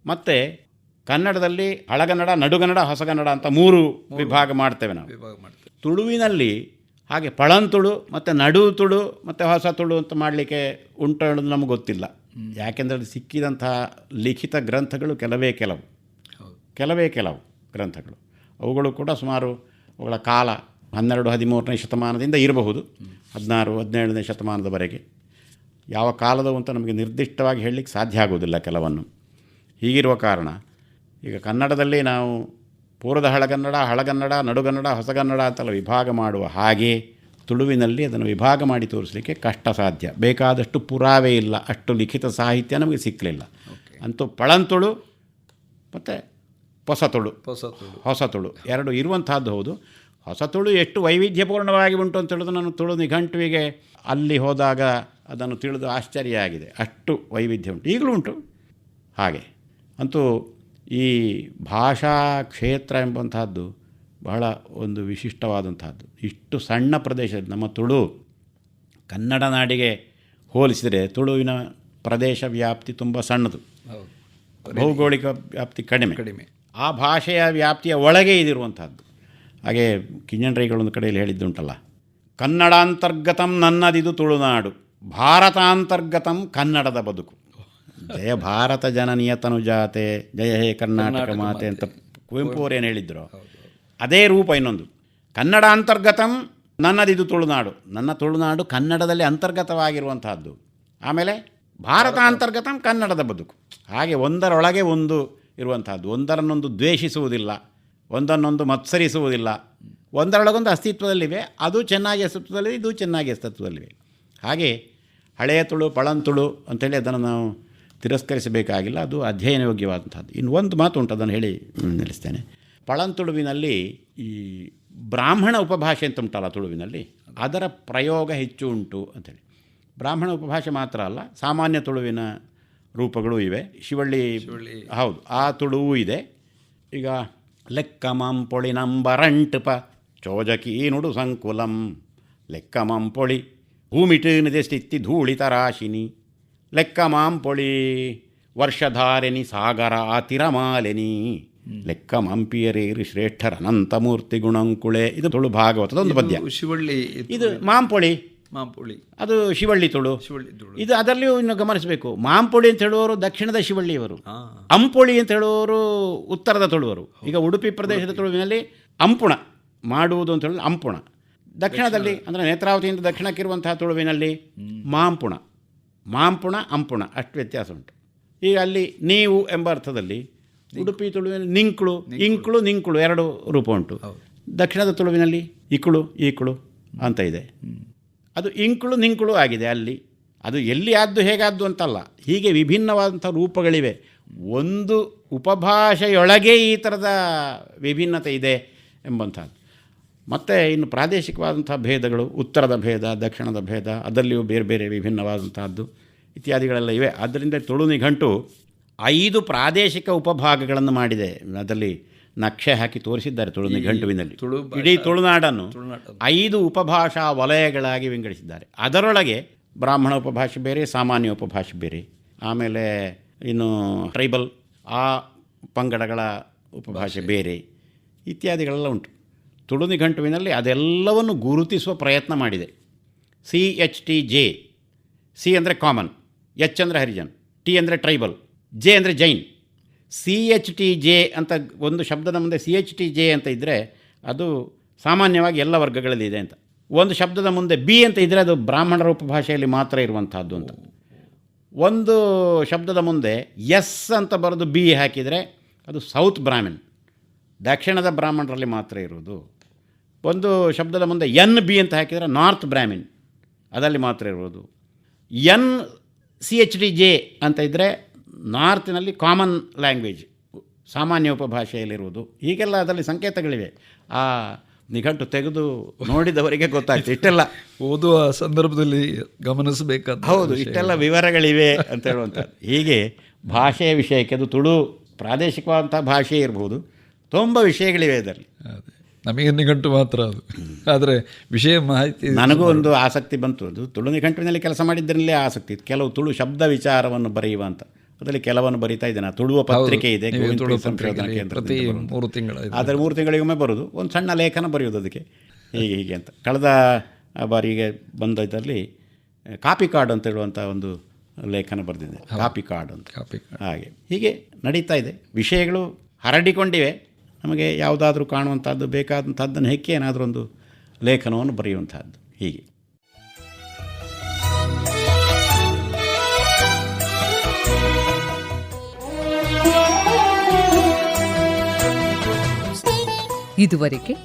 ಮತ್ತು ಕನ್ನಡದಲ್ಲಿ ಹಳಗನ್ನಡ ನಡುಗನ್ನಡ ಹೊಸಗನ್ನಡ ಅಂತ ಮೂರು ವಿಭಾಗ ಮಾಡ್ತೇವೆ ನಾವು. ತುಳುವಿನಲ್ಲಿ ಹಾಗೆ ಪಳಂತುಳು ಮತ್ತು ನಡು ತುಳು ಮತ್ತು ಹೊಸ ತುಳು ಅಂತ ಮಾಡಲಿಕ್ಕೆ ಉಂಟು ಅನ್ನೋದು ನಮಗೆ ಗೊತ್ತಿಲ್ಲ. ಯಾಕೆಂದರೆ ಸಿಕ್ಕಿದಂತಹ ಲಿಖಿತ ಗ್ರಂಥಗಳು ಕೆಲವೇ ಕೆಲವು. ಕೆಲವೇ ಕೆಲವು ಗ್ರಂಥಗಳು. ಅವುಗಳು ಕೂಡ ಸುಮಾರು ಅವುಗಳ ಕಾಲ ಹನ್ನೆರಡು, ಹದಿಮೂರನೇ ಶತಮಾನದಿಂದ ಇರಬಹುದು. ಹದಿನಾರು, ಹದಿನೇಳನೇ ಶತಮಾನದವರೆಗೆ. ಯಾವ ಕಾಲದವು ಅಂತ ನಮಗೆ ನಿರ್ದಿಷ್ಟವಾಗಿ ಹೇಳಲಿಕ್ಕೆ ಸಾಧ್ಯ ಆಗುವುದಿಲ್ಲ ಕೆಲವನ್ನು. ಹೀಗಿರುವ ಕಾರಣ ಈಗ ಕನ್ನಡದಲ್ಲಿ ನಾವು ಪೂರ್ವದ ಹಳಗನ್ನಡ ಹಳಗನ್ನಡ, ನಡುಗನ್ನಡ, ಹೊಸಗನ್ನಡ ಅಂತೆಲ್ಲ ವಿಭಾಗ ಮಾಡುವ ಹಾಗೆ ತುಳುವಿನಲ್ಲಿ ಅದನ್ನು ವಿಭಾಗ ಮಾಡಿ ತೋರಿಸಲಿಕ್ಕೆ ಕಷ್ಟ ಸಾಧ್ಯ. ಬೇಕಾದಷ್ಟು ಪುರಾವೆ ಇಲ್ಲ ಅಷ್ಟು ಲಿಖಿತ ಸಾಹಿತ್ಯ ನಮಗೆ ಸಿಕ್ಕಲಿಲ್ಲ ಅಂತೂ ಪಳಂತುಳು ಮತ್ತು ಹೊಸ ತುಳು ಹೊಸ ತುಳು ಎರಡು ಇರುವಂತಹದ್ದು ಹೌದು. ಹೊಸ ತುಳು ಎಷ್ಟು ವೈವಿಧ್ಯಪೂರ್ಣವಾಗಿ ಉಂಟು ಅಂತ ಹೇಳಿದ್ರೆ ನಾನು ತುಳು ನಿಘಂಟುವಿಗೆ ಅಲ್ಲಿ ಹೋದಾಗ ಅದನ್ನು ತಿಳಿದು ಆಶ್ಚರ್ಯ ಆಗಿದೆ. ಅಷ್ಟು ವೈವಿಧ್ಯ ಉಂಟು. ಈಗಲೂ ಉಂಟು. ಹಾಗೆ. ಅಂತೂ ಈ ಭಾಷಾ ಕ್ಷೇತ್ರ ಎಂಬಂತಹದ್ದು ಬಹಳ ಒಂದು ವಿಶಿಷ್ಟವಾದಂತಹದ್ದು ಇಷ್ಟು ಸಣ್ಣ ಪ್ರದೇಶ ನಮ್ಮ ತುಳು ಕನ್ನಡ ನಾಡಿಗೆ ಹೋಲಿಸಿದರೆ ತುಳುವಿನ ಪ್ರದೇಶ ವ್ಯಾಪ್ತಿ ತುಂಬ ಸಣ್ಣದು. ಭೌಗೋಳಿಕ ವ್ಯಾಪ್ತಿ ಕಡಿಮೆ. ಕಡಿಮೆ. ಆ ಭಾಷೆಯ ವ್ಯಾಪ್ತಿಯ ಒಳಗೆ ಇದಿರುವಂಥದ್ದು. ಹಾಗೆ ಕಿಂಜಣ್ರೈಗಳೊಂದು ಕಡೆಯಲ್ಲಿ ಹೇಳಿದ್ದುಂಟಲ್ಲ ಕನ್ನಡಾಂತರ್ಗತಂ ನನ್ನದಿದು ತುಳುನಾಡು ಭಾರತಾಂತರ್ಗತಂ ಕನ್ನಡದ ಬದುಕು. ಜಯ ಭಾರತ ಜನನಿಯ ತನುಜಾತೆ ಜಯ ಹೇ ಕರ್ನಾಟಕ ಮಾತೆ ಅಂತ ಕುವೆಂಪು ಅವರು ಏನು ಹೇಳಿದ್ರು? ಅದೇ ರೂಪ ಇನ್ನೊಂದು. ಕನ್ನಡ ಅಂತರ್ಗತಂ ನನ್ನದಿದು ತುಳುನಾಡು. ನನ್ನ ತುಳುನಾಡು ಕನ್ನಡದಲ್ಲಿ ಅಂತರ್ಗತವಾಗಿರುವಂತಹದ್ದು. ಆಮೇಲೆ ಭಾರತ ಅಂತರ್ಗತಂ ಕನ್ನಡದ ಬದುಕು. ಹಾಗೆ ಒಂದರೊಳಗೆ ಒಂದು ಇರುವಂತಹದ್ದು. ಒಂದರನ್ನೊಂದು ದ್ವೇಷಿಸುವುದಿಲ್ಲ. ಒಂದನ್ನೊಂದು ಮತ್ಸರಿಸುವುದಿಲ್ಲ. ಒಂದರೊಳಗೊಂದು ಅಸ್ತಿತ್ವದಲ್ಲಿವೆ. ಅದು ಚೆನ್ನಾಗಿ ಅಸ್ತಿತ್ವದಲ್ಲಿದೆ ಇದು ಚೆನ್ನಾಗಿ ಅಸ್ತಿತ್ವದಲ್ಲಿವೆ. ಹಾಗೆ ಹಳೆಯ ತುಳು ಪಳಂತುಳು ಅಂಥೇಳಿ ಅದನ್ನು ನಾವು ತಿರಸ್ಕರಿಸಬೇಕಾಗಿಲ್ಲ. ಅದು ಅಧ್ಯಯನ ಯೋಗ್ಯವಾದಂಥದ್ದು ಇನ್ನು ಒಂದು ಮಾತು ಉಂಟು ಅದನ್ನು ಹೇಳಿ ನಿಲ್ಲಿಸ್ತೇನೆ. ಪಳಂತುಳುವಿನಲ್ಲಿ ಈ ಬ್ರಾಹ್ಮಣ ಉಪಭಾಷೆ ಅಂತ ಉಂಟಲ್ಲ ತುಳುವಿನಲ್ಲಿ ಅದರ ಪ್ರಯೋಗ ಹೆಚ್ಚು ಉಂಟು ಅಂತೇಳಿ ಬ್ರಾಹ್ಮಣ ಉಪಭಾಷೆ ಮಾತ್ರ ಅಲ್ಲ ಸಾಮಾನ್ಯ ತುಳುವಿನ ರೂಪಗಳು ಇವೆ. ಶಿವಳ್ಳಿ ಹೌದು ಆ ತುಳುವು ಇದೆ. ಈಗ ಲೆಕ್ಕ ಮಂಪೊಳಿ ನಂಬರಂಟುಪ ಚೋಜಕಿ ನುಡು ಸಂಕುಲಂ. ಲೆಕ್ಕ ಮಂಪೊಳಿ ಭೂಮಿಟೀನದೆ ಸ್ಥಿತಿ ಧೂಳಿತ ರಾಶಿನಿ ಲೆಕ್ಕ ಮಾಂಪೊಳಿ ವರ್ಷಧಾರಿಣಿ ಸಾಗರ ತಿರಮಾಲಿನಿ ಲೆಕ್ಕ ಮಂಪಿಯರೇರು ಶ್ರೇಷ್ಠರ ಅನಂತಮೂರ್ತಿ ಗುಣಂಕುಳೆ. ಇದು ತುಳು ಭಾಗವತದ ಒಂದು ಪದ್ಯ. ಇದು ಶಿವಳ್ಳಿ ಇದು ಮಾಂಪೊಳಿ. ಮಾಂಪುಳಿ. ಅದು ಶಿವಳ್ಳಿ ತುಳು. ಶಿವಳ್ಳಿ ತುಳು. ಇದು ಅದರಲ್ಲಿಯೂ ಇನ್ನು ಗಮನಿಸಬೇಕು. ಮಾಂಪೊಳಿ ಅಂತ ಹೇಳುವವರು ದಕ್ಷಿಣದ ಶಿವಳ್ಳಿಯವರು. ಅಂಪುಳಿ ಅಂಪೊಳಿ ಅಂತ ಹೇಳುವವರು ಉತ್ತರದ ತುಳುವರು. ಈಗ ಉಡುಪಿ ಪ್ರದೇಶದ ತುಳುವಿನಲ್ಲಿ ಅಂಪುಣ ಮಾಡುವುದು ಅಂತ ಹೇಳಿ ಅಂಪುಣ. ದಕ್ಷಿಣದಲ್ಲಿ ಅಂದರೆ ನೇತ್ರಾವತಿಯಿಂದ ದಕ್ಷಿಣಕ್ಕಿರುವಂತಹ ತುಳುವಿನಲ್ಲಿ ಮಾಂಪುಣ. ಮಾಂಪುಣ ಅಂಪುಣ. ಅಷ್ಟು ವ್ಯತ್ಯಾಸ ಉಂಟು. ಈಗ ಅಲ್ಲಿ ನೀವು ಎಂಬ ಅರ್ಥದಲ್ಲಿ ಉಡುಪಿ ತುಳುವಿನಲ್ಲಿ ನಿಂಕ್ಳು ಇಂಕ್ಳು ನಿಂಕ್ಳು ಎರಡು ರೂಪ ಉಂಟು. ದಕ್ಷಿಣದ ತುಳುವಿನಲ್ಲಿ ಇಕ್ಳು ಈಕ್ಳು ಅಂತ ಇದೆ. ಅದು ಇಂಕ್ಳು ನಿಂಕ್ಳು ಆಗಿದೆ ಅಲ್ಲಿ. ಅದು ಎಲ್ಲಿ ಆದ್ದು ಹೇಗಾದ್ದು ಅಂತಲ್ಲ. ಹೀಗೆ ವಿಭಿನ್ನವಾದಂಥ ರೂಪಗಳಿವೆ. ಒಂದು ಉಪಭಾಷೆಯೊಳಗೆ ಈ ಥರದ ವಿಭಿನ್ನತೆ ಇದೆ ಎಂಬಂಥದ್ದು. ಮತ್ತು ಇನ್ನು ಪ್ರಾದೇಶಿಕವಾದಂಥ ಭೇದಗಳು ಉತ್ತರದ ಭೇದ ದಕ್ಷಿಣದ ಭೇದ ಅದರಲ್ಲಿಯೂ ಬೇರೆ ಬೇರೆ ವಿಭಿನ್ನವಾದಂಥದ್ದು ಇತ್ಯಾದಿಗಳೆಲ್ಲ ಇವೆ. ಆದ್ದರಿಂದ ತುಳು ನಿಘಂಟು ಐದು ಪ್ರಾದೇಶಿಕ ಉಪಭಾಗಗಳನ್ನು ಮಾಡಿದೆ. ಅದರಲ್ಲಿ ನಕ್ಷೆ ಹಾಕಿ ತೋರಿಸಿದ್ದಾರೆ ತುಳು ನಿಘಂಟುವಿನಲ್ಲಿ ತುಳು ಇಡೀ ತುಳುನಾಡನ್ನು ಐದು ಉಪಭಾಷಾ ವಲಯಗಳಾಗಿ ವಿಂಗಡಿಸಿದ್ದಾರೆ. ಅದರೊಳಗೆ ಬ್ರಾಹ್ಮಣ ಉಪಭಾಷೆ ಬೇರೆ ಸಾಮಾನ್ಯ ಉಪಭಾಷೆ ಬೇರೆ. ಆಮೇಲೆ ಇನ್ನು ಟ್ರೈಬಲ್ ಆ ಪಂಗಡಗಳ ಉಪಭಾಷೆ ಬೇರೆ ಇತ್ಯಾದಿಗಳೆಲ್ಲ ಉಂಟು. ತುಳು ನಿಘಂಟುವಿನಲ್ಲಿ ಅದೆಲ್ಲವನ್ನು ಗುರುತಿಸುವ ಪ್ರಯತ್ನ ಮಾಡಿದೆ. C H T J C ಅಂದರೆ ಕಾಮನ್ ಎಚ್ ಅಂದರೆ ಹರಿಜನ್ ಟಿ ಅಂದರೆ ಟ್ರೈಬಲ್ ಜೆ ಅಂದರೆ Jain. C H T J ಅಂತ ಒಂದು ಶಬ್ದದ ಮುಂದೆ ಸಿ ಎಚ್ ಟಿ ಜೆ ಅಂತ ಇದ್ದರೆ ಅದು ಸಾಮಾನ್ಯವಾಗಿ ಎಲ್ಲ ವರ್ಗಗಳಲ್ಲಿ ಇದೆ ಅಂತ. ಒಂದು ಶಬ್ದದ ಮುಂದೆ ಬಿ ಅಂತ ಇದ್ದರೆ ಅದು ಬ್ರಾಹ್ಮಣರ ಉಪಭಾಷೆಯಲ್ಲಿ ಮಾತ್ರ ಇರುವಂಥದ್ದು ಅಂತ. ಒಂದು ಶಬ್ದದ ಮುಂದೆ ಎಸ್ ಅಂತ ಬರೆದು ಬಿ ಹಾಕಿದರೆ ಅದು ಸೌತ್ ಬ್ರಾಹ್ಮಣ್. ದಕ್ಷಿಣದ ಬ್ರಾಹ್ಮಣರಲ್ಲಿ ಮಾತ್ರ ಇರುವುದು. ಒಂದು ಶಬ್ದದ ಮುಂದೆ ಎನ್ ಬಿ ಅಂತ ಹಾಕಿದರೆ ನಾರ್ತ್ ಬ್ರಾಹ್ಮಿನ್ ಅದರಲ್ಲಿ ಮಾತ್ರ ಇರುವುದು. N C H D J ಅಂತ ಇದ್ದರೆ ನಾರ್ತಿನಲ್ಲಿ ಕಾಮನ್ ಲ್ಯಾಂಗ್ವೇಜ್ ಸಾಮಾನ್ಯ ಉಪಭಾಷೆಯಲ್ಲಿರುವುದು. ಹೀಗೆಲ್ಲ ಅದರಲ್ಲಿ ಸಂಕೇತಗಳಿವೆ. ಆ ನಿಘಂಟು ತೆಗೆದು ನೋಡಿದವರಿಗೆ ಗೊತ್ತಾಗ್ತದೆ. ಇಷ್ಟೆಲ್ಲ. ಓದುವ ಸಂದರ್ಭದಲ್ಲಿ ಗಮನಿಸಬೇಕಂತ ಹೌದು ಇಷ್ಟೆಲ್ಲ ವಿವರಗಳಿವೆ ಅಂತ ಹೇಳುವಂಥದ್ದು. ಹೀಗೆ ಭಾಷೆಯ ವಿಷಯಕ್ಕೆ ಅದು ತುಳು ಪ್ರಾದೇಶಿಕವಾದಂಥ ಭಾಷೆ ಇರ್ಬೋದು. ತುಂಬ ವಿಷಯಗಳಿವೆ ಇದರಲ್ಲಿ. ನಮಗೆ ನಿಘಂಟು ಮಾತ್ರ ಅದು. ಆದರೆ ವಿಷಯ ಮಾಹಿತಿ ನನಗೂ ಒಂದು ಆಸಕ್ತಿ ಬಂತು. ಅದು ತುಳು ನಿಘಂಟಿನಲ್ಲಿ ಕೆಲಸ ಮಾಡಿದ್ದರಲ್ಲೇ ಆಸಕ್ತಿ ಇತ್ತು. ಕೆಲವು ತುಳು ಶಬ್ದ ವಿಚಾರವನ್ನು ಬರೆಯುವಂಥ ಅಂತ. ಅದರಲ್ಲಿ ಕೆಲವನ್ನು ಬರಿತಾ ಇದ್ದೇನೆ. ತುಳುವ ಪತ್ರಿಕೆ ಇದೆ ಸಂಶೋಧನಾ ಕೇಂದ್ರ ಮೂರು ತಿಂಗಳ ಇದು. ಆದರೆ ಮೂರು ತಿಂಗಳಿಗೊಮ್ಮೆ ಬರೋದು ಒಂದು ಸಣ್ಣ ಲೇಖನ ಬರೆಯೋದು ಅದಕ್ಕೆ. ಹೀಗೆ ಹೀಗೆ ಅಂತ. ಕಳೆದ ಬಾರಿಗೆ ಬಂದ ಇದರಲ್ಲಿ ಕಾಪಿ ಕಾರ್ಡ್ ಅಂತ ಹೇಳುವಂಥ ಒಂದು ಲೇಖನ ಬರೆದಿದೆ ಕಾಪಿ ಕಾರ್ಡ್ ಅಂತ. ಕಾಪಿ ಹಾಗೆ. ಹೀಗೆ ನಡೀತಾ ಇದೆ. ವಿಷಯಗಳು ಹರಡಿಕೊಂಡಿವೆ. ನಮಗೆ ಯಾವುದಾದ್ರೂ ಕಾಣುವಂಥದ್ದು ಬೇಕಾದಂಥದ್ದನ್ನು ಹೆಕ್ಕಿ ಏನಾದರೂ ಒಂದು ಲೇಖನವನ್ನು ಬರೆಯುವಂಥದ್ದು ಹೀಗೆ. ಇದುವರೆಗೆ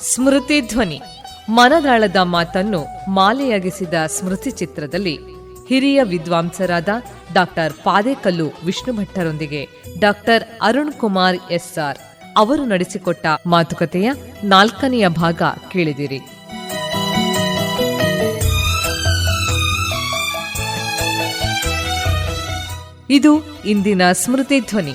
ಸ್ಮೃತಿ ಧ್ವನಿ. ಮನದಾಳದ ಮಾತನ್ನು ಮಾಲೆಯಾಗಿಸಿದ ಸ್ಮೃತಿ ಚಿತ್ರದಲ್ಲಿ ಹಿರಿಯ ವಿದ್ವಾಂಸರಾದ doctor Padekallu Vishnu ಭಟ್ಟರೊಂದಿಗೆ doctor Arun Kumar S R ಅವರು ನಡೆಸಿಕೊಟ್ಟ ಮಾತುಕತೆಯ ನಾಲ್ಕನೆಯ ಭಾಗ ಕೇಳಿದಿರಿ. ಇದು ಇಂದಿನ ಸ್ಮೃತಿ ಧ್ವನಿ.